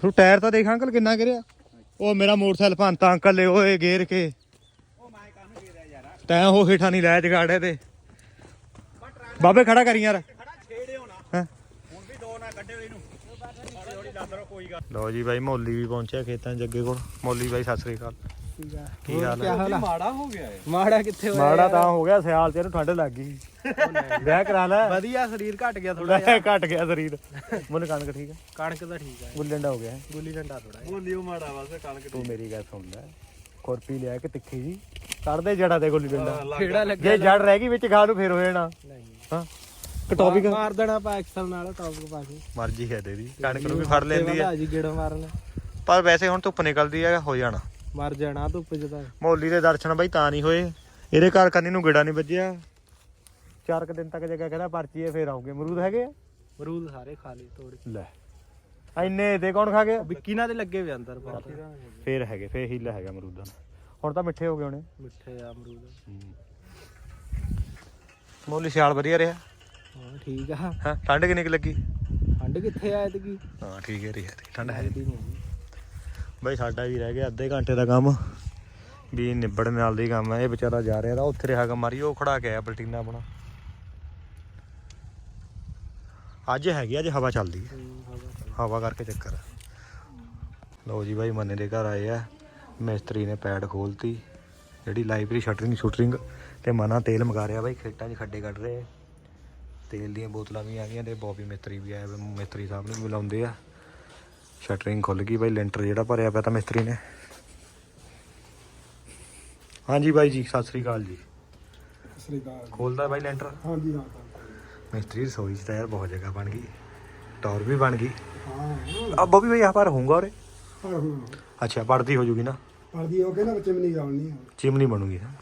Speaker 1: ਤੂੰ ਟਾਇਰ ਤਾਂ ਦੇਖ ਅੰਕਲ ਕਿੰਨਾ ਗਿਰਿਆ। ਉਹ ਮੇਰਾ ਮੋਟਰਸਾਈਕਲ ਭੰਤਾ ਅੰਕਲ ਲੈ ਓਏ ਗੇਰ ਕੇ।
Speaker 2: ਉਹ ਮੈਂ
Speaker 1: ਤੈਂ ਉਹ ਹੇਠਾਂ ਨਹੀਂ ਲੈ ਜਗਾੜੇ ਤੇ। ਬਾਬੇ ਖੜਾ ਕਰੀ ਯਾਰ।
Speaker 2: ਖੜਾ
Speaker 1: ਜੀ ਬਾਈ, ਮੋਲੀ ਵੀ ਪਹੁੰਚਿਆ ਖੇਤਾਂ ਜੱਗੇ ਕੋਲ। ਮੋਲੀ ਬਾਈ, ਸਤਿ ਸ੍ਰੀ ਅਕਾਲ।
Speaker 4: ਠੀਕ ਆ
Speaker 1: ਕੀ ਹਾਲ ਹੈ?
Speaker 4: ਹਾਲ ਮਾੜਾ ਹੋ ਗਿਆ ਮਾੜਾ ਕਿੱਥੇ ਹੋਇਆ
Speaker 1: ਮਾੜਾ? ਤਾਂ ਹੋ ਗਿਆ ਸਿਆਲ ਚ ਇਹਨੂੰ ਠੰਡ ਲੱਗ ਗਈ। ਵਿਆਹ ਕਰਾ ਲੈ।
Speaker 4: ਵਧੀਆ ਸਰੀਰ ਘਟ ਗਿਆ ਥੋੜਾ
Speaker 1: ਲੈ ਘਟ ਗਿਆ ਸਰੀਰ। ਮੁੰਨ ਕਣਕ ਠੀਕ ਹੈ?
Speaker 4: ਕਣਕ ਦਾ ਠੀਕ ਆ
Speaker 1: ਗੁੱਲੰਡਾ ਹੋ ਗਿਆ। ਹੈ।
Speaker 4: ਗੁੱਲੀ ਡੰਡਾ ਥੋੜਾ ਬੋਲੀਓ ਮਾੜਾ ਵਾਸਤੇ ਕਣਕ
Speaker 1: ਤੂੰ ਮੇਰੀ ਗੱਲ ਸੁਣ ਲੈ। ਖੁਰਪੀ ਲਿਆ ਕੇ ਤਿੱਖੀ ਜੀ। ਕੱਢਦੇ ਜੜਾ ਤੇ ਗੁੱਲੀ ਡੰਡਾ।
Speaker 4: ਖੇੜਾ ਲੱਗਿਆ
Speaker 1: ਜੇ ਜੜ ਰਹਿ ਗਈ ਵਿੱਚ ਖਾ ਨੂੰ ਫੇਰ ਹੋ ਜਾਣਾ। ਹਾਂ। ਟੌਪਿਕ
Speaker 4: ਮਾਰ ਦੇਣਾ ਪਾ ਐਕਸਲ ਨਾਲ ਟੌਪਿਕ ਪਾ ਕੇ।
Speaker 1: ਮਰਜ਼ੀ ਹੈ ਤੇਰੀ। ਕਣਕ ਨੂੰ ਵੀ ਫੜ ਲੈਂਦੀ ਹੈ।
Speaker 4: ਜੀ ਗੇੜਾ ਮਾਰਨ।
Speaker 1: ਪਰ ਵੈਸੇ ਹੁਣ ਧੁੱਪ ਨਿਕਲਦੀ ਹੈ ਹੋ ਜਾਣਾ।
Speaker 4: ਮਰ ਜਾਣਾ ਧੁੱਪ ਚ ਤਾਂ।
Speaker 1: ਮੋਲੀ ਦੇ ਦਰਸ਼ਨ ਬਾਈ ਤਾਂ ਨਹੀਂ ਹੋਏ। ਇਹਦੇ ਘਰ ਕੰਨੀ ਨੂੰ ਗੇੜਾ ਨਹੀਂ ਵੱਜਿਆ। ਚਾਰ ਕੁ ਦਿਨ ਤੱਕ ਜਗ੍ਹਾ ਕਹਿੰਦਾ ਪਰਚੀ ਹੈ ਫੇਰ ਆਉਗੇ ਅਮਰੂਦ ਹੈਗੇ ਆ?
Speaker 4: ਅਮਰੂਦ ਸਾਰੇ ਖਾ ਲਏ ਤੋੜ ਕੇ।
Speaker 1: ਲੈ। ਐਨੇ ਤੇ ਕੌਣ ਖਾ ਗਿਆ?
Speaker 4: ਵਿੱਕੀ ਨਾਲ ਤੇ ਲੱਗੇ ਵੇ ਅੰਦਰ ਬਹੁਤ
Speaker 1: ਫੇਰ ਹੈਗੇ ਫੇਰ ਹੀਲਾ ਹੈਗਾ ਅਮਰੂਦਾਂ ਦਾ ਹੁਣ ਤਾਂ ਮਿੱਠੇ ਹੋ ਗਏ ਹੋਣੇ।
Speaker 4: ਮਿੱਠੇ ਆ ਅਮਰੂਦ।
Speaker 1: ਮੋਲੀ ਸਿਆਲ ਵਧੀਆ ਰਿਹਾ?
Speaker 4: ਹਾਂ ਠੀਕ ਆ।
Speaker 1: ਹਾਂ ਠੰਡ ਕਿੰਨੀ ਕੁ ਲੱਗੀ?
Speaker 4: ਠੰਡ ਕਿੱਥੇ ਆ ਇਤਕੀ
Speaker 1: ਹਾਂ ਠੀਕ ਹੈ ਰਿਹਾ ਠੰਡ ਹੈ।
Speaker 4: ਨਹੀਂ।
Speaker 1: ਬਾਈ ਸਾਡਾ ਵੀ ਰਹਿ ਗਿਆ ਅੱਧੇ ਘੰਟੇ ਦਾ ਕੰਮ। ਵੀ ਨਿਬੜਨ ਨਾਲ ਦੀ ਕੰਮ ਹੈ ਇਹ ਵਿਚਾਰਾ ਜਾ ਰਿਹਾ ਤਾਂ ਉੱਥੇ ਰਿਹਾ ਕੰਮ ਮਾਰੀ, ਉਹ ਖੜਾ ਕੇ ਆਇਆ ਪਲਟੀਨਾ ਆਪਣਾ। ਅੱਜ ਹੈਗੀ, ਅੱਜ ਹਵਾ ਚੱਲਦੀ ਹੈ। ਹਵਾ ਕਰਕੇ ਚੱਕਰ ਲਓ ਜੀ ਬਾਈ, ਮੰਨੇ ਦੇ ਘਰ ਆਏ ਆ। ਮਿਸਤਰੀ ਨੇ ਪੈਡ ਖੋਲਤੀ। ਜਿਹੜੀ ਲਾਈਬ੍ਰੇਰੀ ਸ਼ਟਰਿੰਗ, ਸ਼ੂਟਰਿੰਗ ਤੇ ਮਨਾ ਤੇਲ ਮਗਾ ਰਿਹਾ ਬਾਈ, ਖੇਤਾਂ 'ਚ ਖੱਡੇ ਕੱਢ ਰਹੇ। ਤੇਲ ਦੀਆਂ ਬੋਤਲਾਂ ਵੀ ਆ ਗਈਆਂ ਤੇ ਬੋਬੀ ਮਿਸਤਰੀ ਵੀ ਆਏ ਮਿਸਤਰੀ ਸਾਹਿਬ ਨੂੰ ਵੀ ਬੁਲਾਉਂਦੇ ਆ। ਸ਼ਟਰਿੰਗ ਖੁੱਲ ਗਈ ਬਾਈ ਲੈਂਟਰ ਜਿਹੜਾ ਭਰਿਆ ਪਿਆ ਤਾਂ ਮਿਸਤਰੀ ਨੇ। ਹਾਂਜੀ ਬਾਈ ਜੀ ਸਤਿ ਸ੍ਰੀ ਅਕਾਲ ਜੀ। ਖੋਲਦਾ ਬਾਈ ਲੈਂਟਰ?
Speaker 4: ਹਾਂਜੀ ਹਾਂ
Speaker 1: ਮਿਸਤਰੀ ਰਸੋਈ ਚ ਯਾਰ ਬਹੁਤ ਜਗ੍ਹਾ ਬਣ ਗਈ। ਟੌਰ ਵੀ ਬਣ ਗਈ।
Speaker 4: ਹਾਂ
Speaker 1: ਆ ਬੋਬੀ ਬਾਈ ਆ
Speaker 4: ਹੋਊਗਾ ਔਰੇ
Speaker 1: ਅੱਛਾ ਪੜਦੀ ਹੋ ਜੂਗੀ ਨਾ?
Speaker 4: ਪੜਦੀ ਹੋ ਕੇ ਨਾ ਚਿਮਨੀ ਗਾਉਣੀ
Speaker 1: ਚਿਮਨੀ ਬਣੂਗੀ ਨਾ।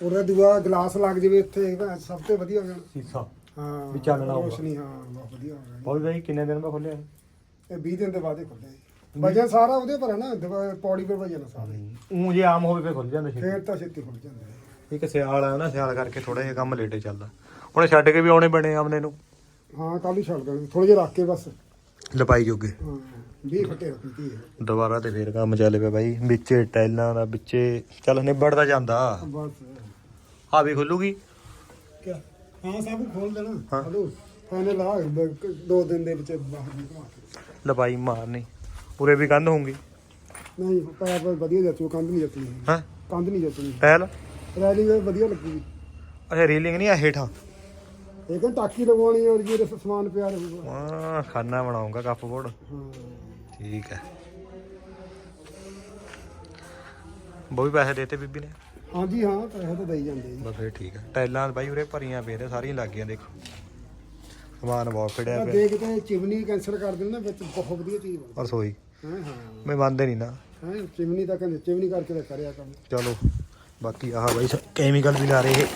Speaker 4: ਉਹਦਾ ਦੂਆ ਗਲਾਸ ਲੱਗ ਜਵੇ ਇੱਥੇ ਸਭ ਤੋਂ ਵਧੀਆ ਹੋ
Speaker 1: ਸੀਸਾ।
Speaker 4: ਹਾਂ
Speaker 1: ਵੀ ਚੱਲਣਾ ਹੋਊਗਾ
Speaker 4: ਰੋਸ਼ਨੀ ਹਾਂ ਬਹੁਤ ਵਧੀਆ ਹੋ ਜਾਣਾ
Speaker 1: ਬੋਬੀ ਕਿੰਨੇ ਦਿਨ ਮੈਂ ਖੋਲਿਆ?
Speaker 4: ਇਹ 20 ਦਿਨ ਦੇ ਬਾਅਦ ਹੀ ਵਜਨ ਸਾਰਾ ਉਹਦੇ ਪਰ ਹੈ ਨਾ ਦਵਾ- ਪੌੜੀ ਪਰ ਵਜਨ ਸਾਰੇ।
Speaker 1: ਊਂ ਜੇ ਆਮ ਹੋਵੇ ਫੇ ਖੁੱਲ ਜਾਂਦੇ
Speaker 4: ਫੇਰ ਤਾਂ ਛੇਤੀ ਖੁੱਲ ਜਾਂਦੇ।
Speaker 1: ਇੱਕ ਸਿਆਲ ਆ ਨਾ ਸਿਆਲ ਕਰਕੇ ਥੋੜਾ ਜਿਹਾ ਕੰਮ ਲੇਟੇ ਚੱਲਦਾ। ਹੁਣ ਛੱਡ ਕੇ ਵੀ ਆਉਣੇ ਬਣੇ ਆਮਨੇ ਨੂੰ।
Speaker 4: ਹਾਂ ਕੱਲ ਹੀ ਛੱਡ ਦੇਣੇ ਥੋੜੇ ਜਿਹਾ ਰੱਖ ਕੇ ਬਸ।
Speaker 1: ਲਪਾਈ ਜੋਗੇ।
Speaker 4: ਹਾਂ 20 ਫੱਟੇ ਰੱਖੀ ਹੈ।
Speaker 1: ਦੁਬਾਰਾ ਤੇ ਫੇਰ ਕੰਮ ਚੱਲ ਪਿਆ ਬਾਈ। ਵਿੱਚੇ ਟੈਲਾਂ ਦਾ ਵਿੱਚੇ ਚੱਲ ਨਿਬੜਦਾ ਜਾਂਦਾ।
Speaker 4: ਬਸ।
Speaker 1: ਆ ਵੀ ਖੁੱਲੂਗੀ।
Speaker 4: ਕਿਆ? ਹਾਂ ਸਭ ਖੋਲ ਦੇਣਾ।
Speaker 1: ਹਾਂ।
Speaker 4: ਹਲੋ ਫਾਈਨਲ ਆ ਬ- ਦੋ ਦਿਨ ਦੇ ਵਿੱਚ ਬਾਹਰ ਨਿਕਲਵਾ ਕੇ।
Speaker 1: ਲਪਾਈ ਮਾਰਨੀ। ਪੂਰੇ ਵੀ ਕੰਧ ਹੋਊਗੀ?
Speaker 4: ਨਹੀਂ ਪੈਰ ਪਰ ਵਧੀਆ ਜੱਤੂ ਕੰਧ ਨਹੀਂ ਜੱਤਣੀ
Speaker 1: ਹਾਂ?
Speaker 4: ਕੰਧ ਨਹੀਂ ਜੱਤਣੀ
Speaker 1: ਟੈਲ
Speaker 4: ਰੈਲਿੰਗ ਵਧੀਆ ਲੱਗੂਗੀ
Speaker 1: ਅੱਛਾ ਰੀਲਿੰਗ ਨਹੀਂ ਆ ਹੇਠਾਂ?
Speaker 4: ਕਹਿੰਦਾ ਟਾਕੀ ਲਗਵਾਉਣੀ ਔਰ ਜਿਹੜੇ ਸਮਾਨ ਪਿਆ ਰਹੂਗਾ।
Speaker 1: ਆ ਖਾਨਾ ਬਣਾਉਂਗਾ ਕੱਪ ਬੋਰਡ
Speaker 4: ਹਾਂ।
Speaker 1: ਠੀਕ ਹੈ। ਵੀ ਪੈਸੇ ਦੇਤੇ ਬੀਬੀ ਨੇ?
Speaker 4: ਹਾਂਜੀ ਹਾਂ ਪੈਸੇ ਤਾਂ ਦੇਈ ਜਾਂਦੇ ਜੀ।
Speaker 1: ਬਸ ਫਿਰ ਠੀਕ ਹੈ। ਟੈਲਾਂ ਬਾਈ ਉਰੇ ਭਰੀਆਂ ਪਈਆਂ ਨੇ ਸਾਰੀਆਂ ਲੱਗ ਗਈਆਂ ਦੇਖੋ। ਸਮਾਨ ਬਹੁਤ ਫੜਿਆ
Speaker 4: ਮੈਂ
Speaker 1: ਪਿਆ।
Speaker 4: ਦੇਖ ਕੇ ਚਿਮਨੀ ਕੈਂਸਲ ਕਰ ਦੇਣਾ ਵਿੱਚ ਬਹੁਤ ਵਧੀਆ ਚੀਜ਼ ਬਣ
Speaker 1: ਪਰ ਸੋਈ
Speaker 4: ਹਾਂ ਹਾਂ।
Speaker 1: ਮੈਂ ਮੰਨਦੇ ਨਹੀਂ ਨਾ।
Speaker 4: ਹਾਂ ਚਿਮਨੀ ਤਾਂ ਕਹਿੰਦੇ ਚਿਮਨੀ ਕਰਕੇ ਤਾਂ ਕਰਿਆ ਕੰਮ।
Speaker 1: ਚਲੋ ਬਾਕੀ ਆਹ ਬਾਈ ਕੈਮੀਕਲ ਵੀ ਲਾ ਰਹੇ ਇਹ।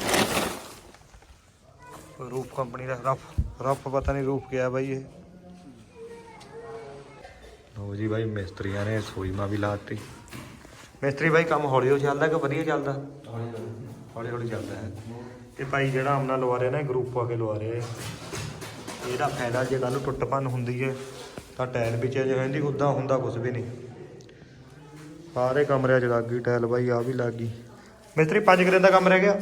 Speaker 1: ਰੂਪ ਕੰਪਨੀ ਦਾ ਰਫ ਰਫ ਪਤਾ ਨਹੀਂ ਰੂਪ ਕਿਹਾ ਬਾਈ ਇਹ। ਲਓ ਜੀ ਬਾਈ ਮਿਸਤਰੀਆਂ ਨੇ ਸੋਈਮਾ ਵੀ ਲਾਤੀ ਮਿਸਤਰੀ ਬਾਈ ਕੰਮ ਹੌਲੀ ਹੌਲੀ ਚੱਲਦਾ ਕਿ ਵਧੀਆ ਚੱਲਦਾ? ਹੌਲੀ ਹੌਲੀ। ਚੱਲਦਾ ਹੈ। ਤੇ ਭਾਈ ਜਿਹੜਾ ਆਮਨਾ ਲਵਾ ਰਿਹਾ ਨਾ ਗਰੁੱਪ ਆ ਕੇ ਲਵਾ ਰਿਹਾ ਹੈ ਇਹਦਾ ਫਾਇਦਾ ਜੇ ਕੱਲ ਨੂੰ ਟੁੱਟ ਭੰਨ ਹੁੰਦੀ ਹੈ ਤਾਂ ਟਾਇਲ ਵੀ ਚੇਂਜ ਹੋ ਜਾਂਦੀ ਉਦਾਂ ਹੁੰਦਾ ਕੁਝ ਵੀ ਨਹੀਂ। ਸਾਰੇ ਕਮਰਿਆਂ 'ਚ ਲੱਗ ਗਈ ਟਾਇਲ ਬਾਈ ਆ ਵੀ ਲੱਗ ਗਈ। ਮਿਸਤਰੀ 5 ਦਿਨ ਦਾ ਕੰਮ ਰਹਿ ਗਿਆ?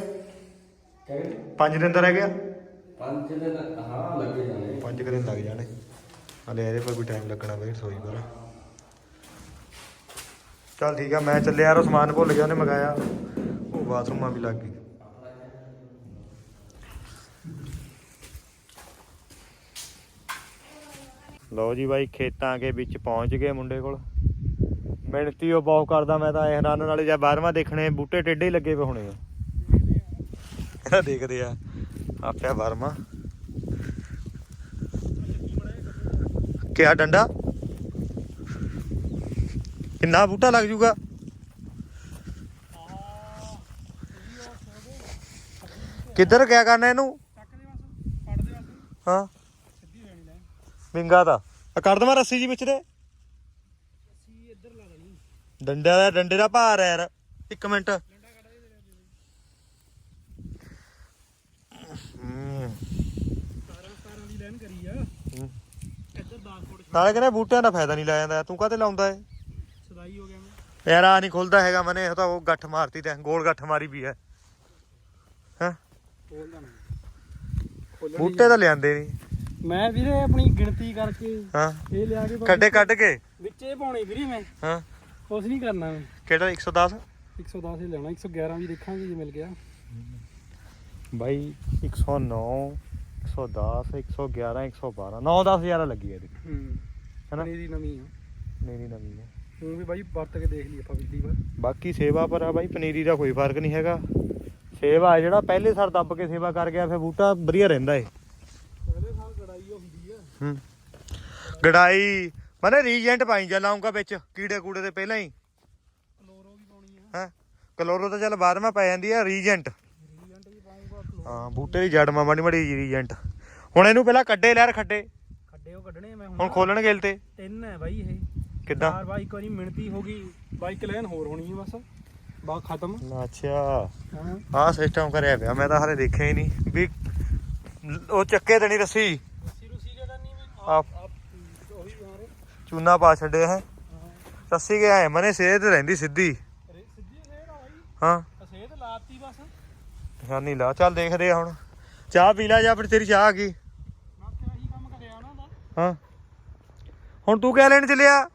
Speaker 1: 5 ਦਿਨ ਦਾ ਰਹਿ ਗਿਆ?
Speaker 5: ਪੰਜ ਦਿਨ ਹਾਂ ਲੱਗੇ ਜਾਣੇ।
Speaker 1: 5 ਦਿਨ ਲੱਗ ਜਾਣੇ। ਹਲੇ ਇਹਦੇ ਪਰ ਵੀ ਟਾਈਮ ਲੱਗਣਾ ਬਈ ਰਸੋਈ ਪਰ ਚੱਲ ਠੀਕ ਆ ਮੈਂ ਚੱਲਿਆ ਯਾਰ ਉਹ ਸਮਾਨ ਭੁੱਲ ਗਿਆ ਉਹਨੇ ਮੰਗਾਇਆ। ਉਹ ਬਾਥਰੂਮਾਂ ਵੀ ਲੱਗ ਗਈ। ਲਓ ਜੀ ਬਾਈ ਖੇਤਾਂ ਕੇ ਵਿੱਚ ਪਹੁੰਚ ਗਏ ਮੁੰਡੇ ਕੋਲ। ਮਿਹਨਤੀ ਉਹ ਬਹੁਤ ਕਰਦਾ ਮੈਂ ਤਾਂ ਇਹ ਹੈਰਾਨ ਨਾਲੇ ਜਾਂ ਬਾਰਵਾਂ ਦੇਖਣੇ ਬੂਟੇ ਟੇਢੇ ਹੀ ਲੱਗੇ ਪਏ ਹੋਣੇ ਆ। ਇਹਦਾ ਦੇਖਦੇ ਆ ਆਪਿਆ ਵਰਮਾ ਕਿਆ ਡੰਡਾ? ਕਿੰਨਾ ਬੂਟਾ ਲੱਗ ਜੂਗਾ? ਕਿੱਧਰ ਕਿਆ ਕਰਨਾ ਇਹਨੂੰ? ਹਾਂ। ਵਿੰਗਾ ਦਾ। ਆ ਕਰ ਦਵਾਂ ਰੱਸੀ ਜੀ ਵਿੱਚ ਦੇ। ਡੰਡਾ ਦਾ ਡੰਡੇ ਦਾ ਭਾਰ ਹੈ ਯਾਰ। ਇੱਕ ਮਿੰਟ। ਹੂੰ। ਨਾਲੇ ਕਹਿੰਦੇ ਬੂਟਿਆਂ ਦਾ ਫਾਇਦਾ ਨਹੀਂ ਲੈ ਜਾਂਦਾ। ਤੂੰ ਕਾਹਤੇ ਲਾਉਂਦਾ ਏ?
Speaker 3: ਕੜਾਈ ਹੋ ਗਿਆ ਮੈਂ
Speaker 1: ਯਾਰ ਆ ਨਹੀਂ ਖੁੱਲਦਾ ਹੈਗਾ ਮਨੇ ਉਹ ਤਾਂ ਉਹ ਗੱਠ ਮਾਰਤੀ ਤੇ ਗੋਲ ਗੱਠ ਮਾਰੀ ਵੀ ਹੈ। ਹਾਂ? ਬੂਟੇ ਤਾਂ ਲਿਆਂਦੇ ਨਹੀਂ।
Speaker 3: ਮੈਂ ਵੀਰੇ ਆਪਣੀ ਗਿਣਤੀ ਕਰਕੇ
Speaker 1: ਹਾਂ।
Speaker 3: ਇਹ ਲਿਆ ਕੇ
Speaker 1: ਕੱਢੇ ਕੱਢ ਕੇ?
Speaker 3: ਵਿੱਚੇ ਪਾਉਣੇ ਵੀਰੇ ਮੈਂ।
Speaker 1: ਹਾਂ।
Speaker 3: ਕੁਛ ਨਹੀਂ ਕਰਨਾ ਮੈਂ।
Speaker 1: ਕਿਹੜਾ 110
Speaker 3: 110 ਹੀ ਲੈਣਾ 111 ਵੀ ਦੇਖਾਂਗੇ ਜੇ ਮਿਲ ਗਿਆ।
Speaker 1: ਬਾਈ 109 110 111 112 9 10000 ਲੱਗੀ ਹੈ ਇਹਦੀ।
Speaker 3: ਹੂੰ।
Speaker 1: ਹਨਾ?
Speaker 3: ਪਨੀਰੀ ਨਵੀਂ ਆ।
Speaker 1: ਮੇਰੀ ਨਵੀਂ ਹੈ
Speaker 3: ਹੁਣ ਵੀ ਬਾਈ ਵਰਤ ਕੇ ਦੇਖ ਲਈ ਆਪਾਂ ਪਿਛਲੀ ਵਾਰ।
Speaker 1: ਬਾਕੀ ਸੇਵਾ ਪਰ ਆ ਬਾਈ ਪਨੀਰੀ ਦਾ ਕੋਈ ਫ਼ਰਕ ਨਹੀਂ ਹੈਗਾ। ਸੇਵਾ ਜਿਹੜਾ ਪਹਿਲੇ ਸਰ ਦੱਬ ਕੇ ਸੇਵਾ ਕਰ ਗਿਆ ਫਿਰ ਬੂਟਾ ਵਧੀਆ ਰਹਿੰਦਾ ਏ
Speaker 3: ਪਹਿਲੇ ਸਾਲ ਕੜਾਈ ਹੁੰਦੀ ਆ
Speaker 1: ਹੂੰ। ਗੜਾਈ ਮਨੇ ਰੀਜੈਂਟ ਪਾਈ ਜਾ ਲਾਉਂਗਾ ਵਿੱਚ ਕੀੜੇ ਕੂੜੇ ਦੇ ਪਹਿਲਾਂ ਹੀ।
Speaker 3: ਕਲੋਰੋ ਵੀ ਪਾਉਣੀ ਆ।
Speaker 1: ਹੈ? ਕਲੋਰੋ ਤਾਂ ਚੱਲ ਬਾਅਦ ਮੈਂ ਪੈ ਜਾਂਦੀ ਆ ਰੀਜੈਂਟ
Speaker 3: ਰੀਜੈਂਟ ਵੀ ਪਾਉਂਗਾ
Speaker 1: ਹਾਂ ਬੂਟੇ ਦੀ ਜੜ ਮਾ ਮਾੜੀ ਮਾੜੀ ਰੀਜੈਂਟ ਹੁਣ ਇਹਨੂੰ ਪਹਿਲਾਂ ਕੱਢੇ ਲੈਰ ਖੱਡੇ।
Speaker 3: ਖੱਡੇ ਉਹ ਕੱਢਣੇ ਮੈਂ
Speaker 1: ਹੁਣ।
Speaker 3: ਹੁਣ
Speaker 1: ਖੋਲਣ ਗੇਲ ਤੇ।
Speaker 3: ਤਿੰਨ ਹੈ ਬਾਈ ਇਹ।
Speaker 1: ਕਿੱਦਾਂ?
Speaker 3: ਚਾਰ ਬਾਈ ਵਾਰੀ ਮਿਣਤੀ ਹੋ ਗਈ ਬਾਈਕ ਲੈਨ ਹੋਰ ਹੋਣੀ ਹੈ ਬਸ। ਬਾ ਖਤਮ।
Speaker 1: ਅੱਛਾ।
Speaker 3: ਹਾਂ?
Speaker 1: ਸਿਸਟਮ ਕਰਿਆ ਪਿਆ ਮੈਂ ਤਾਂ ਹਾਲੇ ਦੇਖਿਆ ਹੀ ਨਹੀਂ। ਵੀ ਉਹ ਚੱਕੇ ਤੇ ਨਹੀਂ ਰੁਸੀ।
Speaker 3: ਯਾਰ
Speaker 1: ਚੂਨਾ ਪਾ ਛੱਡਿਆ ਹੈ। ਰੱਸੀ ਗਿਆ ਹੈ ਮਨੇ ਸਿਹਤ ਰਹਿੰਦੀ ਸਿੱਧੀ।
Speaker 3: ਸਿੱਧੀ ਫੇਰ ਆ ਬਾਈ
Speaker 1: ਹਾਂ
Speaker 3: ਅਸੇਤ ਲਾਤੀ ਬਸ।
Speaker 1: ਨਿਸ਼ਾਨੀ ਲਾ ਚੱਲ ਦੇਖਦੇ ਆ ਹੁਣ। ਚਾਹ ਪੀ ਲੈ ਜਾਂ ਫਿਰ ਤੇਰੀ ਚਾਹ ਆ ਗਈ।
Speaker 3: ਮੈਂ ਕਿਹਾ ਹੀ ਕੰਮ ਕਰਿਆ ਉਹਨਾਂ ਦਾ।
Speaker 1: ਹਾਂ। ਹੁਣ ਤੂੰ ਕਿਆ ਲੈਣ ਚੱਲਿਆ?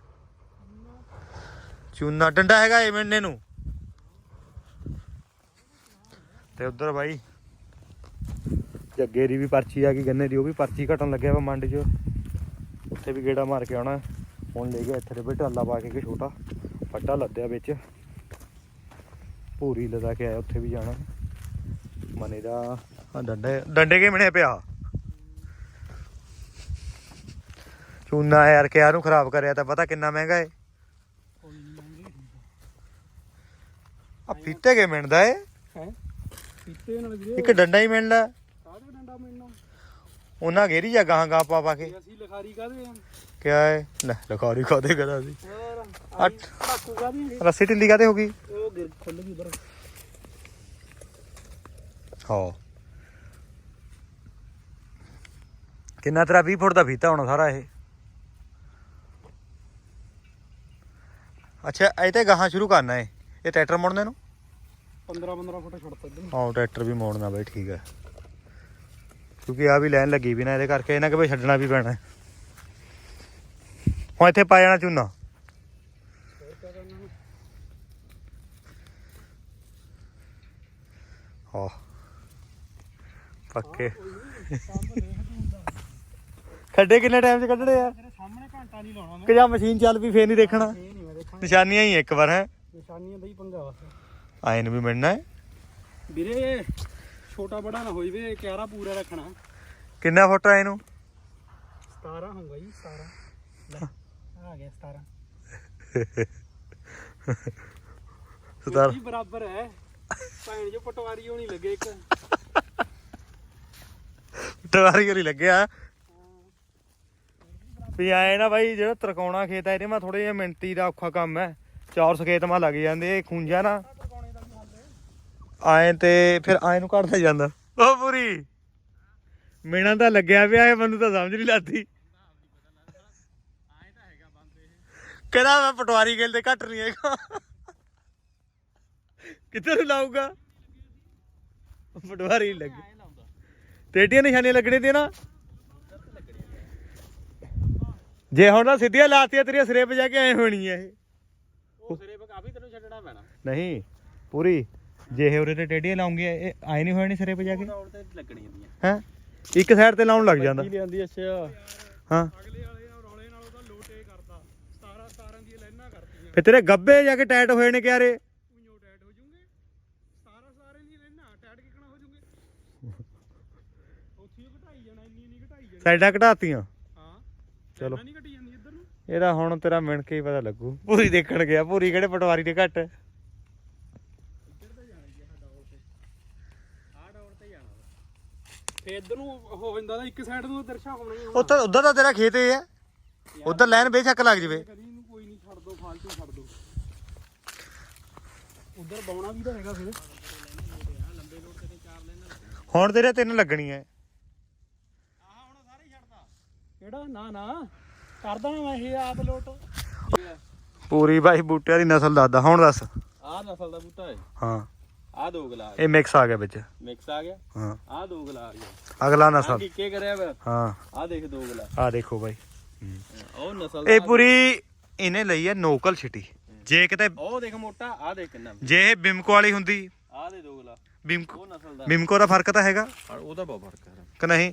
Speaker 1: ਚੂਨਾ ਡੰਡਾ ਹੈਗਾ ਏ ਮਿੰਨੇ ਨੂੰ। ਤੇ ਉਧਰ ਬਾਈ। ਜੱਗੇ ਦੀ ਵੀ ਪਰਚੀ ਆ ਗਈ ਗੰਨੇ ਦੀ ਉਹ ਵੀ ਪਰਚੀ ਘਟਣ ਲੱਗਿਆ ਵਾ ਮੰਡ 'ਚ। ਉੱਥੇ ਵੀ ਗੇੜਾ ਮਾਰ ਕੇ ਆਉਣਾ। ਹੁਣ ਲੈ ਗਿਆ ਇੱਥੇ ਦੇ ਢਾਲਾ ਪਾ ਕੇ ਕਿ ਛੋਟਾ ਫੱਟਾ ਲੱਦਿਆ ਵਿੱਚ। ਪੂਰੀ ਲਦਾ ਕੇ ਆਇਆ ਉੱਥੇ ਵੀ ਜਾਣਾ। ਮਨੇ ਦਾ ਡੰਡੇ ਡੰਡੇ ਕੇ ਮਿਣਿਆ ਪਿਆ? ਚੂਨਾ ਯਾਰ ਕਿਆ ਨੂੰ ਖਰਾਬ ਕਰਿਆ ਤਾਂ ਪਤਾ ਕਿੰਨਾ ਮਹਿੰਗਾ ਏ। ਆ ਪੀਤੇ ਕੇ ਮਿਣਦਾ ਏ? ਇੱਕ ਡੰਡਾ ਹੀ ਮਿਣਦਾ
Speaker 3: ਮੈਨੂੰ
Speaker 1: ਉਹਨਾਂ ਗੇਰੀ ਜਾ ਗਾਹਾਂ ਗਾਹ ਪਾ ਪਾ ਕੇ।
Speaker 3: ਲਿਖਾਰੀ ਕਾਹਦੇ ਆ?
Speaker 1: ਕਿਆ ਏ? ਲੈ ਲਖਾਰੀ ਖਾਦੇ ਕਰਾ ਸੀ
Speaker 3: ਹੋਰ
Speaker 1: ਅੱਠ। ਰੱਸੀ ਢਿੱਲੀ ਕਾਤੇ ਹੋ ਗਈ?
Speaker 3: ਉਹ ਗਿਰ ਖੁੱਲ ਗਈ ਬਰ
Speaker 1: ਹਾਂ। ਕਿੰਨਾ ਤੇਰਾ 20 ਫੁੱਟ ਦਾ ਫੀਤਾ ਹੋਣਾ ਸਾਰਾ ਇਹ? ਅੱਛਾ ਇਹ ਤੇ ਗਾਹਾਂ ਸ਼ੁਰੂ ਕਰਨਾ ਏ। ਇਹ ਟਰੈਕਟਰ ਮੋੜਨੇ ਨੂੰ
Speaker 3: 15 15 ਫੁੱਟ ਛੱਡਤਾ ਇੱਧਰ।
Speaker 1: ਹਾਂ ਟਰੈਕਟਰ ਵੀ ਮੋੜਨਾ ਬਈ ਠੀਕ ਹੈ ਕਿਉਂਕਿ ਆ ਵੀ ਲਾਈਨ ਲੱਗੀ ਵੀ ਨਾ ਇਹਦੇ ਕਰਕੇ ਇਹਨਾਂ ਕਿ ਬਈ ਛੱਡਣਾ ਵੀ ਪੈਣਾ। ਹੈ। ਹੁਣ ਇੱਥੇ ਪਾ ਜਾਣਾ ਚੂਨਾ। ਹਾਂ ਪੱਕੇ। ਖੱਡੇ ਕਿੰਨੇ ਟਾਈਮ 'ਚ ਕੱਢਣੇ ਆ?
Speaker 3: ਤੇਰੇ ਸਾਹਮਣੇ ਘੰਟਾ ਨਹੀਂ ਲਾਉਣਾ
Speaker 1: ਕਿ ਜਾਂ ਮਸ਼ੀਨ ਚੱਲ ਵੀ ਫੇਰ ਨਹੀਂ ਦੇਖਣਾ? ਨਿਸ਼ਾਨੀਆਂ ਹੀ ਇੱਕ ਵਾਰ ਹੈ?
Speaker 3: ਨਿਸ਼ਾਨੀਆਂ ਹੀ ਪੰਗਾ ਵਾ
Speaker 1: ਆਏ ਨੂੰ ਵੀ ਮਿਲਣਾ ਹੈ।
Speaker 3: ਵੀਰੇ ਛੋਟਾ ਬੜਾ ਨਾ ਹੋਈ ਵੇ ਕਿਆਰਾ ਪੂਰਾ ਰੱਖਣਾ।
Speaker 1: ਕਿੰਨਾ ਫੁੱਟ ਆਏ ਨੂੰ
Speaker 3: 17 ਹੋਊਗਾ ਜੀ 17 ਲੈ। ਆ ਗਿਆ 17
Speaker 1: ਸਤਾਰਾਂ।
Speaker 3: ਜੀ ਬਰਾਬਰ ਹੈ। ਭੈਣ ਜੋ ਪਟਵਾਰੀ ਹੋਣੀ ਲੱਗੇ ਇੱਕ।
Speaker 1: ਟਵਾਰੀ ਕਰੀ ਲੱਗਿਆ ਵੀ ਆਏ ਨਾ ਬਾਈ ਜਿਹੜਾ ਤਰਕਾਉਣਾ ਖੇਤ ਆ ਇਹਦੇ ਮਾ ਥੋੜੇ ਜਿਹਾ ਮਿੰਟੀ ਦਾ ਔਖਾ ਕੰਮ ਹੈ। ਚੌਰਸ ਖੇਤ ਮਾ ਲੱਗ ਜਾਂਦੇ ਇਹ ਖੁੰਝਾ ਨਾ। ਆਏ ਤੇ ਫਿਰ ਆਏ ਨੂੰ ਕੱਢਦਾ ਜਾਂਦਾ। ਉਹ ਪੂਰੀ ਮੇਣਾ ਤਾਂ ਲੱਗਿਆ ਪਿਆ ਇਹ ਮੈਨੂੰ ਤਾਂ ਸਮਝ ਨਹੀਂ ਲੱਗਦੀ। ਕਹਿੰਦਾ ਮੈਂ ਪਟਵਾਰੀ ਖੇਲ ਤੇ ਘੱਟ ਨਹੀਂ ਹੈਗਾ। ਕਿੱਧਰ ਨੂੰ ਲਾਊਗਾ? ਪਟਵਾਰੀ ਲੱਗੇ। ਟੇਡੀਆਂ ਨਿਸ਼ਾਨੀਆਂ ਲੱਗਣੇ ਤੇ ਨਾ। ਜੇ ਹੁਣ ਨਾ ਸਿੱਧੀਆਂ ਲਾਤੀਆਂ ਤੇਰੀਆਂ ਸਿਰੇ 'ਤੇ ਜਾ ਕੇ ਐ ਹੋਣੀ ਐ ਇਹ।
Speaker 3: ਉਹ ਸਿਰੇ ਪਾ ਕਾਫੀ ਤੈਨੂੰ ਛੱਡਣਾ ਪੈਣਾ।
Speaker 1: ਨਹੀਂ ਪੂਰੀ। ਜੇ ਇਹ ਉਰੇ ਤੇ ਟੇਡੀਆਂ ਲਾਉਂਗੇ ਇਹ ਆਏ ਨਹੀਂ ਹੋਣੀ ਸਿਰੇ 'ਤੇ ਜਾ ਕੇ ਹੈ? ਇੱਕ ਸਾਈਡ ਤੇ ਲਾਉਣ ਲੱਗ ਜਾਂਦਾ।
Speaker 3: ਲਿਆਂਦੀ ਅੱਛਾ।
Speaker 1: ਹਾਂ।
Speaker 3: ਅਗਲੇ ਵਾਲੇ ਰੌਲੇ ਨਾਲ ਉਹਦਾ ਲੋਟੇ ਕਰਦਾ 17 17 ਦੀ
Speaker 1: ਫਿਰ ਤੇਰੇ ਗੱਬੇ ਜਾ ਕੇ ਟਾਈਟ ਹੋਏ ਨੇ ਕਿਆਰੇ।
Speaker 3: ਉਈਓ ਟੈਟ ਹੋ ਜੂਗੇ 17 17 ਦੀ ਲਾਈਨਾਂ ਟੈਟ ਕਿਕਣਾ ਹੋ ਜੂਗੇ ਉੱਥੇ ਹੀ ਘਟਾਈ ਜਾਣਾ ਇੰਨੀ ਨਹੀਂ ਘਟਾਈ ਜਾਣੀ
Speaker 1: ਸਾਈਡਾਂ ਘਟਾਤੀਆਂ
Speaker 3: ਹਾਂ
Speaker 1: ਚਲੋ।
Speaker 3: ਨਹੀਂ ਘਟੀ ਜਾਂਦੀ ਇੱਧਰ ਨੂੰ
Speaker 1: ਇਹਦਾ ਹੁਣ ਤੇਰਾ ਮਿਣ ਕੇ ਹੀ ਪਤਾ ਲੱਗੂ। ਪੂਰੀ ਦੇਖਣ ਗਿਆ ਪੂਰੀ ਕਿਹੜੇ ਪਟਵਾਰੀ ਦੇ ਘੱਟ। ਹੈ
Speaker 3: ਆਹ ਡੋਰ ਤੇ ਜਾਣਾ ਫੇ ਇੱਧਰ ਨੂੰ ਹੋ ਜਾਂਦਾ ਤਾਂ ਇੱਕ ਸਾਈਡ ਨੂੰ ਦਰਸ਼ਾ ਹੋਣਾ ਹੀ
Speaker 1: ਉੱਧਰ ਉਧਰ ਤਾਂ ਤੇਰਾ ਖੇਤ ਹੀ ਹੈ। ਉਧਰ ਲਾਈਨ ਬੇਸ਼ੱਕ ਲੱਗ ਜਵੇ।
Speaker 3: ਕਦੀ ਇਹਨੂੰ ਕੋਈ ਨਹੀਂ ਛੱਡ ਦੋ ਫਾਲਤੂ ਛੱਡ ਦੋ ਉਧਰ ਬਾਉਣਾ ਵੀ ਤਾਂ ਹੈਗਾ ਫਿਰ।
Speaker 1: ਹੁਣ ਤੇਰੇ ਤਿੰਨ ਲੱਗਣੀਆਂ।
Speaker 3: ਆਹ ਹੁਣ ਸਾਰੇ ਛੱਡਦਾ ਕਿਹੜਾ? ਨਾ ਨਾ। ਕਰਦਾ ਮੈਂ ਇਹ ਆਪ ਲੋਟ।
Speaker 1: ਪੂਰੀ ਬਾਈ ਬੂਟਿਆਂ ਦੀ ਨਸਲ ਦੱਸਦਾ ਹੁਣ ਦੱਸ।
Speaker 5: ਆਹ ਨਸਲ ਦਾ ਬੂਟਾ ਹੈ
Speaker 1: ਹਾਂ।
Speaker 5: ਆਹ ਦੋ ਗਲਾ
Speaker 1: ਇਹ ਮਿਕਸ ਆ ਗਿਆ ਵਿੱਚ।
Speaker 5: ਮਿਕਸ ਆ ਗਿਆ?
Speaker 1: ਹਾਂ।
Speaker 5: ਆਹ ਦੋ ਗਲਾ ਆ ਗਿਆ।
Speaker 1: ਅਗਲਾ
Speaker 5: ਆਹ
Speaker 1: ਨਸਲ।
Speaker 5: ਕੀਕੇ ਕਰਿਆ ਵਾ।
Speaker 1: ਹਾਂ।
Speaker 5: ਆਹ ਦੇਖ ਦੋ ਗਲਾ।
Speaker 1: ਆ ਦੇਖੋ ਬਾਈ।
Speaker 5: ਉਹ ਨਸਲ
Speaker 1: ਇਹ ਪੂਰੀ ਇਹਨੇ ਲਈ ਹੈ ਨੋਕਲ ਛਿਟੀ। ਜੇ ਕਿਤੇ
Speaker 5: ਉਹ ਦੇਖ ਮੋਟਾ ਆਹ ਦੇਖ ਕਿੰਨਾ।
Speaker 1: ਜੇ ਇਹ ਬਿਮਕੋ ਵਾਲੀ ਹੁੰਦੀ
Speaker 5: ਆਹ ਦੇ ਦੋ ਗਲਾ।
Speaker 1: ਬਿਮਕੋ
Speaker 5: ਉਹ ਨਸਲ ਦਾ।
Speaker 1: ਬਿਮਕੋ ਦਾ ਫ਼ਰਕ ਤਾਂ ਹੈਗਾ।
Speaker 5: ਪਰ ਉਹਦਾ ਬਹੁਤ ਫ਼ਰਕ ਹੈ।
Speaker 1: ਕਿ ਨਹੀਂ?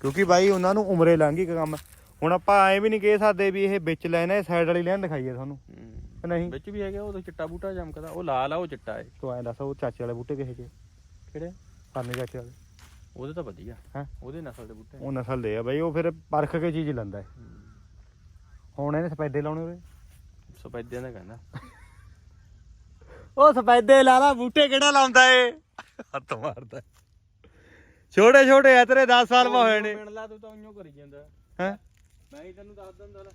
Speaker 1: ਕਿਉਂਕਿ ਬਾਈ ਉਹਨਾਂ ਨੂੰ ਉਮਰੇ ਲੰਘੀ ਕੰਮ। ਹੁਣ ਆਪਾਂ ਐ ਵੀ ਨਹੀਂ ਕਹਿ ਸਕਦੇ ਵੀ ਇਹ ਵਿੱਚ ਲੈਣਾ ਸਾਈਡ ਵਾਲੀ ਲੈਣ ਦਿਖਾਈਏ ਤੁਹਾਨੂੰ। ਕਿ ਨਹੀਂ?
Speaker 5: ਵਿੱਚ ਵੀ ਹੈਗਾ ਉਹ ਤਾਂ ਚਿੱਟਾ ਬੂਟਾ ਚਮਕਦਾ ਉਹ ਲਾਲ ਆ ਉਹ ਚਿੱਟਾ ਹੈ।
Speaker 1: ਤੂੰ ਐਂ ਦੱਸ ਉਹ ਚਾਚੇ ਵਾਲੇ ਬੂਟੇ ਕਿਹੇ ਜੇ
Speaker 5: ਕਿਹੜੇ?
Speaker 1: ਕਰਨੇ ਚਾਚੇ ਵਾਲੇ।
Speaker 5: ਉਹਦੇ ਤਾਂ ਵਧੀਆ।
Speaker 1: ਹੈਂ?
Speaker 5: ਉਹਦੇ ਨਸਲ ਦੇ ਬੂਟੇ।
Speaker 1: ਉਹ ਨਸਲ ਦੇ ਆ ਬਾਈ ਉਹ ਫਿਰ ਪਰਖ ਕੇ ਚੀਜ਼ ਲੈਂਦਾ ਹੈ। ਹੁਣ ਇਹਨੇ ਸਪੈਦੇ ਲਾਉਣੇ ਹੋਏ
Speaker 5: ਸਫੈਦਿਆਂ ਦਾ ਕਹਿੰਦਾ
Speaker 1: ਉਹ ਸਪੈਦੇ ਲਾ ਲਾ ਬੂਟੇ ਕਿਹੜਾ ਲਾਉਂਦਾ ਏ? ਹੱਥ ਮਾਰਦਾ। ਛੋਟੇ ਛੋਟੇ ਆ ਤੇਰੇ 10 ਸਾਲ ਹੋਏ ਨੇ।
Speaker 5: ਮਿਣ ਲਾ ਤੂੰ ਤਾਂ ਉਈਓ ਕਰੀ ਜਾਂਦਾ।
Speaker 1: ਹੈ?
Speaker 5: ਮੈਂ ਹੀ ਤੈਨੂੰ ਦੱਸ ਦਿੰਦਾ ਲੈ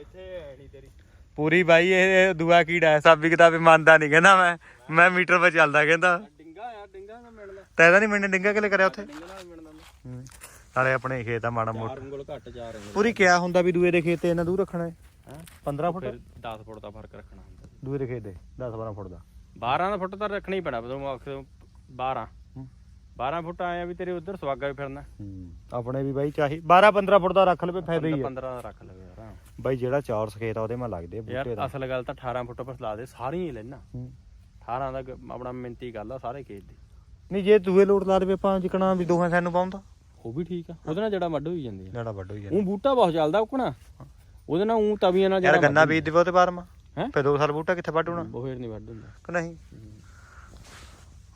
Speaker 5: ਇੱਥੇ ਹੈ ਨਹੀਂ ਤੇਰੀ।
Speaker 1: ਪੂਰੀ ਬਾਈ ਇਹ ਦੁਆ ਕੀੜਾ ਹੈ। ਸਾਬੀ ਕਿਤਾਬੀ ਮੰਨਦਾ ਨਹੀਂ ਕਹਿੰਦਾ ਮੈਂ ਮੈਂ ਮੀਟਰ 'ਤੇ ਚੱਲਦਾ ਕਹਿੰਦਾ।
Speaker 5: ਡਿੰਗਾ ਆ ਡਿੰਗਾ ਨਾ ਮਿਣ ਲੈ।
Speaker 1: ਤੈਦਾ ਨਹੀਂ ਮੈਨੇ ਡਿੰਗਾ ਕਿਲੇ ਕਰਿਆ ਉੱਥੇ?
Speaker 5: ਡਿੰਗਾ ਨਾਲ ਮਿਣਦਾ ਮੈਂ।
Speaker 1: ਹੂੰ। ਨਾਲੇ ਆਪਣੇ ਖੇਤ ਆ ਮਾੜਾ ਮੋਟਾ।
Speaker 5: ਚਾਰ ਉਂਗਲ ਘੱਟ ਜਾ ਰਹੇ
Speaker 1: ਪੂਰੀ ਕਿਆ ਹੁੰਦਾ ਵੀ ਦੂਏ ਦੇ ਖੇਤ ਤੇ ਇਹਨਾਂ ਦੂਰ ਰੱਖਣਾ ਹੈ?
Speaker 5: ਹਾਂ?
Speaker 1: 15 ਫੁੱਟ?
Speaker 5: ਫਿਰ 10 ਫੁੱਟ ਦਾ ਫ਼ਰਕ ਰੱਖਣਾ ਹੁੰਦਾ।
Speaker 1: ਦੂਏ ਦੇ ਖੇਤ ਦੇ 10 12 ਫੁੱਟ ਦਾ।
Speaker 5: 12 ਦਾ ਫੁੱਟ ਤਾਂ ਰੱਖਣਾ ਹੀ ਪੈਣਾ ਬਦੋਂ ਆਖ 12
Speaker 1: ਹੂੰ।
Speaker 5: 12 ਫੁੱਟ ਆਇਆ ਵੀ ਤੇਰੇ ਉਧਰ ਸਵਾਗਾ ਵੀ ਫਿਰਨਾ।
Speaker 1: ਆਪਣੇ ਵੀ ਬਾਈ ਚਾਹੀ 12 15 ਫੁੱਟ ਦਾ ਰੱਖ ਲਵੇ ਫਾਇਦਾ ਹੀ ਹੈ
Speaker 5: 15 ਦਾ ਰੱਖ ਲਵੇ ਯਾਰ
Speaker 1: ਬਾਈ ਜਿਹੜਾ ਚੌਰਸ ਖੇਤ ਆ ਉਹਦੇ ਮੈਂ ਲੱਗਦੇ ਆ ਬੂਟੇ
Speaker 5: ਯਾਰ
Speaker 1: ਦਾ।
Speaker 5: ਅਸਲ ਗੱਲ ਤਾਂ 18 ਫੁੱਟ ਪਰ ਲਾ ਦੇ ਸਾਰੀਆਂ ਹੀ ਲੈਣਾ
Speaker 1: ਹੂੰ।
Speaker 5: 18 ਦਾ ਗ- ਆਪਣਾ ਮਿੰਤੀ ਗੱਲ ਆ ਸਾਰੇ ਖੇਤ ਦੀ।
Speaker 1: ਨਹੀਂ ਜੇ ਦੂਏ ਲੋਟ ਲਾ ਦੇਵੇ ਆਪਾਂ ਜਿਕਣਾ ਵੀ ਦੋਹਾਂ ਸਾਨੂੰ ਪਾਉਂਦਾ
Speaker 5: ਉਹ ਵੀ ਠੀਕ ਆ। ਉਹਦੇ ਨਾਲ ਜੜਾ ਵੱਢ ਹੋਈ ਜਾਂਦੀ ਆ
Speaker 1: ਜਿਹੜਾ ਵੱਡ ਹੋਈ ਜਾਂਦਾ
Speaker 5: ਉਹ ਬੂਟਾ ਬਹੁਤ ਚੱਲਦਾ ਉਕਣਾ ਉਹਦੇ ਨਾਲ ਉਹ ਤਵੀਆਂ ਨਾਲ
Speaker 1: ਯਾਰ ਗੰਨਾ ਬੀਜ ਦੇਵੋ ਤੇ ਬਾਰਮਾ
Speaker 5: ਹੈਂ?
Speaker 1: ਫੇ ਦੋ ਸਾਲ ਬੂਟਾ ਕਿੱਥੇ ਵੱਢ ਹੋਣਾ?
Speaker 5: ਉਹ ਫੇਰ ਨਹੀਂ ਵੱਢ ਹੁੰਦਾ।
Speaker 1: ਕਿ ਨਹੀਂ?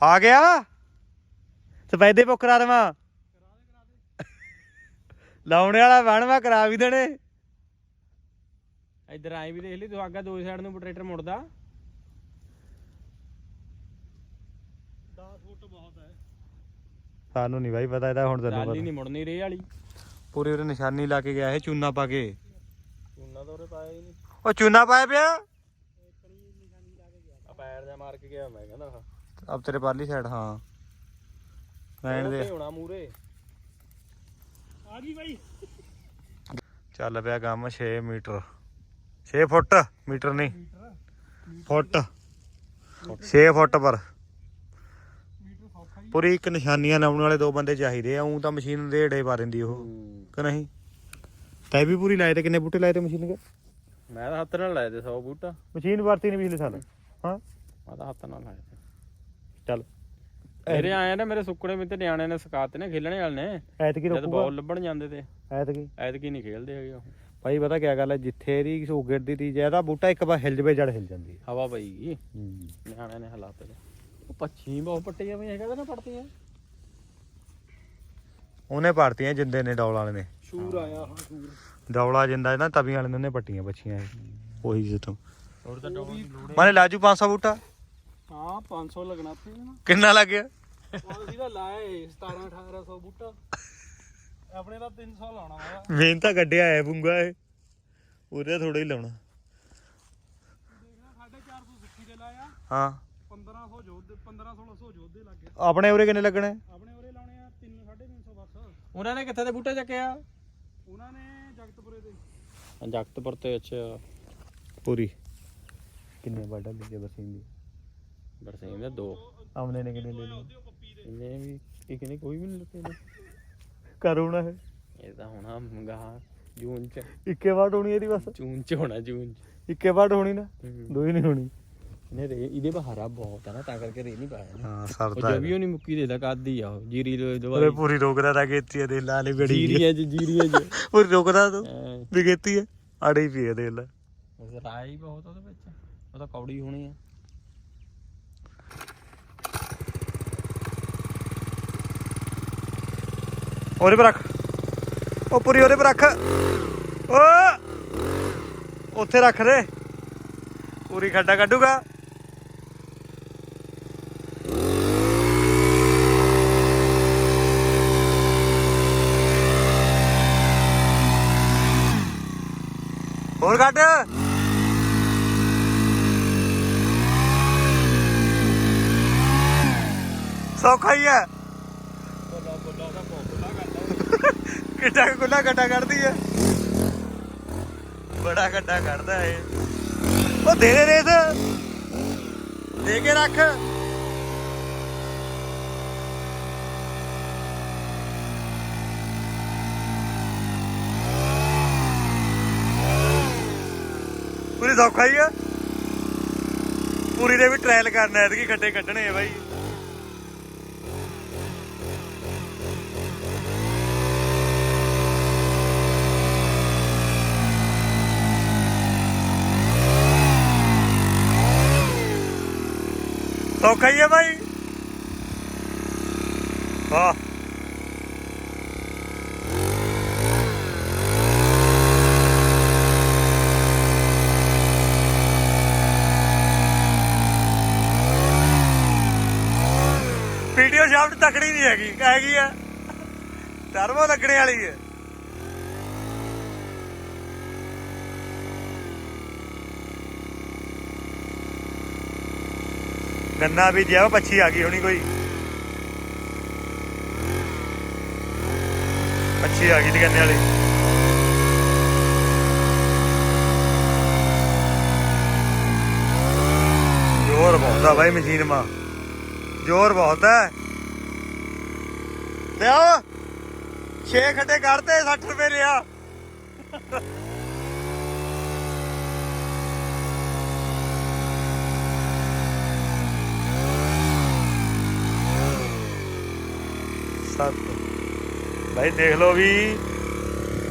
Speaker 1: ਆ ਗਿਆ? ਸਪੈਦੇ ਪੁੱਕ ਕਰਾ ਦੇਵਾਂ। ਲਾਉਣੇ ਵਾਲਾ ਬਣਵਾ ਕਰਾ ਵੀ ਦੇਣੇ।
Speaker 5: ਇੱਧਰ ਆਏ ਵੀ ਦੇਖ ਲਈ ਤੂੰ ਅੱਗਾ ਦੋ ਸਾਈਡ ਨੂੰ ਟਰੈਕਟਰ ਮੁੜਦਾ
Speaker 3: 10 ਫੁੱਟ ਬਹੁਤ ਹੈ
Speaker 1: ਸਾਨੂੰ ਨਹੀਂ ਬਾਈ ਪਤਾ ਇਹਦਾ ਹੁਣ ਤੈਨੂੰ ਪਤਾ।
Speaker 5: ਨਹੀਂ ਮੁੜਨੀ ਰੇ ਵਾਲੀ।
Speaker 1: ਪੂਰੀ ਉਹਨੇ ਨਿਸ਼ਾਨੀ ਲਾ ਕੇ ਗਿਆ ਇਹ ਚੂਨਾ ਪਾ ਕੇ।
Speaker 5: ਚੂਨਾ ਤਾਂ ਉਹਰੇ ਪਾਇਆ ਹੀ ਨਹੀਂ।
Speaker 1: ਉਹ ਚੂਨਾ ਪਾਇਆ ਪਿਆ?
Speaker 5: ਆ ਪੈਰ ਜਾ ਮਾਰ ਕੇ ਗਿਆ ਮੈਂ ਕਹਿੰਦਾ
Speaker 1: ਅਬ ਤੇਰੇ ਪਾਲੀ ਸਾਈਡ ਹਾਂ। ਰਹਿਣ ਦੇ।
Speaker 5: ਹੋਣਾ ਮੂਰੇ।
Speaker 3: ਆ ਗਈ ਬਾਈ।
Speaker 1: ਚੱਲ ਪਿਆ ਕੰਮ 6 ਮੀਟਰ। 6 ਫੁੱਟ ਮੀਟਰ ਨਹੀਂ। ਫੁੱਟ। 6 ਫੁੱਟ ਪਰ। ਪੂਰੀ ਇੱਕ ਨਿਸ਼ਾਨੀਆਂ ਲਾਉਣ ਵਾਲੇ ਦੋ ਬੰਦੇ ਚਾਹੀਦੇ ਆ ਉਂ ਤਾਂ ਮਸ਼ੀਨ ਦੇ ਢੇ ਪਾ ਦਿੰਦੀ ਉਹ ਕਿ ਨਹੀਂ? ਤੈ ਵੀ ਪੂਰੀ ਲਾਏ ਤੇ ਕਿੰਨੇ ਬੂਟੇ ਲਾਏ ਤੇ ਮਸ਼ੀਨ ਕੇ?
Speaker 5: ਮੈਂ ਤਾਂ ਹੱਥ ਨਾਲ ਲਾਏ ਤੇ 100 ਬੂਟਾ।
Speaker 1: ਮਸ਼ੀਨ ਵਰਤੀ ਨਹੀਂ ਪਿਛਲੇ ਸਾਲ। ਹਾਂ?
Speaker 5: ਮੈਂ ਤਾਂ ਹੱਥ ਨਾਲ ਲਾਏ ਤੇ।
Speaker 1: ਚੱਲ।
Speaker 5: ਮੇਰੇ ਆਏ ਨੇ ਮੇਰੇ ਸੁੱਕਣੇ ਵਿੱਚ ਤੇ ਨਿਆਣੇ ਨੇ ਸਿਖਾਤੇ ਨੇ ਖੇਲਣੇ ਵਾਲੇ ਨੇ।
Speaker 1: ਐਤਕੀ
Speaker 5: ਜਦ
Speaker 1: ਰੋਕੂਗਾ।
Speaker 5: ਬਾਲ ਲੱਭਣ ਜਾਂਦੇ ਤੇ।
Speaker 1: ਐਤਕੀ।
Speaker 5: ਐਤਕੀ ਨਹੀਂ ਖੇਲਦੇ ਹੈਗੇ ਉਹ।
Speaker 1: ਭਾਈ ਪਤਾ ਕੀ ਗੱਲ ਹੈ ਜਿੱਥੇ ਦੀ ਸੋਗੜ ਦੀ ਤੀ ਬੂਟਾ ਇੱਕ ਵਾਰ ਹਿਲ ਜਵੇ ਜੜ ਹਿਲ ਜਾਂਦੀ ਹੈ।
Speaker 5: ਹਵਾ ਪਈ ਗਈ। ਨਿਆਣੇ ਨੇ ਹਲਾਤੇ ਉਹ ਪੱਛੀ ਬਹੁਤ ਪੱਟੀਆਂ ਪਈਆਂ ਹੈਗਾ ਨਾ ਪੜਤੀਆਂ
Speaker 1: ਉਹਨੇ ਭਰਤੀਆਂ ਜਿੰਦੇ ਨੇ ਡੌਲ ਵਾਲੇ ਨੇ।
Speaker 3: ਸ਼ੂਰ ਆਇਆ ਹਾਂ ਸ਼ੂਰ।
Speaker 1: ਡੌਲਾ ਜਿੰਦਾ ਨਾ ਤਵੀਆਂ ਵਾਲੇ ਨੇ ਉਹਨੇ ਪੱਟੀਆਂ ਬੱਚੀਆਂ ਉਹੀ ਜਿੱਥੋਂ
Speaker 5: ਹੋਰ ਤਾਂ ਡੋਲ
Speaker 1: ਮਾਨੇ ਲਾਜੂ 500 ਬੂਟਾ?
Speaker 3: ਹਾਂ 500 ਲੱਗਣਾ ਤੇ ਨਾ।
Speaker 1: ਕਿੰਨਾ ਲੱਗ ਗਿਆ?
Speaker 3: ਉਹ ਅਸੀਂ ਤਾਂ ਲਾਏ 17 1800 ਬੂਟਾ। ਆਪਣੇ ਤਾਂ 300 ਲਾਉਣਾ ਵਾ
Speaker 1: ਮੇਨ ਤਾਂ ਗੱਡਿਆ ਹੈ ਬੁੰਗਾ ਇਹ। ਉਹਦੇ ਥੋੜਾ ਹੀ ਲਾਉਣਾ।
Speaker 3: ਦੇਖਣਾ 450 ਸੁੱਕੀ ਦੇ ਲਾਇਆ।
Speaker 1: ਹਾਂ।
Speaker 3: 1500 ਜੋਧ 15 1600 ਜੋਧ ਦੇ ਲੱਗੇ
Speaker 1: ਆਪਣੇ ਉਰੇ ਕਿੰਨੇ ਲੱਗਣੇ?
Speaker 3: ਆਪਣੇ ਉਰੇ ਲਾਉਣੇ ਆ 3 350 ਬਸ।
Speaker 5: ਉਹਨਾਂ ਨੇ ਕਿੱਥੇ ਤੇ ਬੂਟਾ ਚੱਕਿਆ
Speaker 3: ਉਹਨਾਂ ਨੇ ਜਗਤਪੁਰੇ ਦੇ।
Speaker 5: ਜਗਤਪੁਰ ਤੇ ਅੱਛਾ।
Speaker 1: ਪੂਰੀ। ਕਿੰਨੇ ਵਾਟਾ ਲਈ ਬਸੀਨ ਦੀ?
Speaker 5: ਬਰਸੀਨ ਦੇ ਦੋ।
Speaker 1: ਆਮਨੇ ਨੇ ਕਿੰਨੇ ਲੈ ਲਈ
Speaker 5: ਇਹਨੇ ਵੀ ਇੱਕ ਨੇ ਕੋਈ ਵੀ ਨਹੀਂ ਲੱਤੇ ਨੇ
Speaker 1: ਕਰੂਣਾ ਹੈ
Speaker 5: ਇਹ? ਤਾਂ ਹੋਣਾ ਮੰਗਾ ਜੂਨ ਚ।
Speaker 1: ਇੱਕੇ ਵਾਟ ਹੋਣੀ ਇਹਦੀ ਬਸ?
Speaker 5: ਜੂਨ ਚ ਹੋਣਾ ਜੂਨ ਚ।
Speaker 1: ਇੱਕੇ ਵਾਟ ਹੋਣੀ ਨਾ। ਦੋ ਹੀ ਨਹੀਂ ਹੋਣੀ।
Speaker 5: ਇਹਨੇ ਰੇ ਇਹਦੇ ਬਹਾਰਾ ਬਹੁਤ ਆ ਨਾ ਤਾਂ ਕਰਕੇ ਰੇ ਨਹੀਂ ਪਾਇਆ
Speaker 1: ਹਾਂ
Speaker 5: ਉਹ
Speaker 1: ਸਰਦਾ
Speaker 5: ਜਵੀ ਉਹ ਨਹੀਂ ਮੁੱਕੀ ਦੇ ਦਾ ਕਾਦੀ ਆ ਉਹ ਜੀਰੀ ਦੇ
Speaker 1: ਉਹਦੇ
Speaker 5: ਦਵਾਈ।
Speaker 1: ਪੂਰੀ ਰੋਕਦਾ ਤਾਂ ਕੀਤੀ ਦੇ ਲਾ ਲੈ ਗੜੀ
Speaker 5: ਜੀਰੀਆਂ ਚ ਜੀਰੀਆਂ ਚ <laughs>
Speaker 1: ਪੂਰੀ ਰੋਕਦਾ ਤੂੰ
Speaker 5: ਐਂ।
Speaker 1: ਵੀ ਕੀਤੀ ਹੈ ਆੜੇ ਹੀ ਪੀਏ ਦੇ ਲੈ।
Speaker 5: ਉਹ ਰਾਈ ਬਹੁਤ ਉਹਦੇ ਵਿੱਚ। ਉਹ ਤਾਂ ਕੌੜੀ ਹੋਣੀ ਆ।
Speaker 1: ਉਹਦੇ ਪਰ ਰੱਖ। ਉਹ ਪੂਰੀ ਉਹਦੇ ਪਰ ਰੱਖ। ਓ! ਉੱਥੇ ਰੱਖ ਦੇ। ਪੂਰੀ ਖੱਡਾ ਕੱਢੂਗਾ। ਹੋਰ ਕੱਢ ਸੌਖਾ ਹੀ ਹੈ। ਕਿੱਡਾ ਕੁ ਗੱਡਾ ਕੱਢਦੀ ਹੈ। ਬੜਾ ਗੱਡਾ ਕੱਢਦਾ ਏ ਉਹ ਦੇ ਦੇ ਰੇਸ। ਦੇ ਕੇ ਰੱਖ। ਸੌਖਾ ਹੀ ਆ। ਪੂਰੀ ਦੇ ਵੀ ਟ੍ਰਾਇਲ ਕਰਨਾ, ਐਤਕੀ ਖੱਡੇ ਕੱਢਣੇ ਆ ਬਾਈ। ਸੌਖਾ ਹੀ ਆ ਬਾਈ। ਵਾਹ। ਵੀਡੀਓ ਤਕੜੀ ਨਹੀਂ ਹੈਗੀ ਹੈਗੀ ਆ। ਟਰਬੋ ਲੱਗਣੇ ਵਾਲੀ ਹੈ ਗੰਨਾ ਵੀ ਜਿਆ ਪੱਛੀ ਆ ਗਈ ਹੋਣੀ ਕੋਈ। ਪੱਛੀ ਆ ਗਈ ਦੀ ਗੰਨੇ ਵਾਲੀ। ਜ਼ੋਰ ਬਹੁਤ ਆ ਬਾਈ ਮਸ਼ੀਨ ਮਾ। ਜ਼ੋਰ ਬਹੁਤ ਹੈ ਲਿਆ 6 ਖੱਡੇ ਕੱਢਤੇ 60 ਰੁਪਏ ਲਿਆ। ਸੱਤ। ਭਾਈ ਦੇਖ ਲਓ ਵੀ,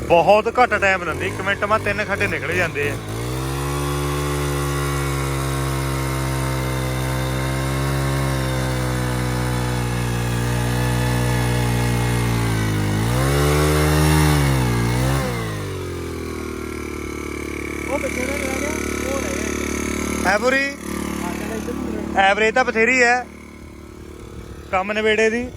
Speaker 1: ਬਹੁਤ ਘੱਟ ਟਾਈਮ ਲੈਂਦੀ ਇੱਕ ਮਿੰਟ ਮਾ ਤਿੰਨ ਖੱਡੇ ਨਿਕਲ ਜਾਂਦੇ ਆ
Speaker 2: ਉਹ ਪਿੱਛੇ ਰਹਿ ਗਿਆ ਉਹ ਰਹਿ ਗਿਆ
Speaker 1: ਐਵਰੀ ਐਵਰੇਜ ਤਾਂ ਬਥੇਰੀ ਹੈ। ਕੰਮ ਨਵੇੜੇ ਦੀ।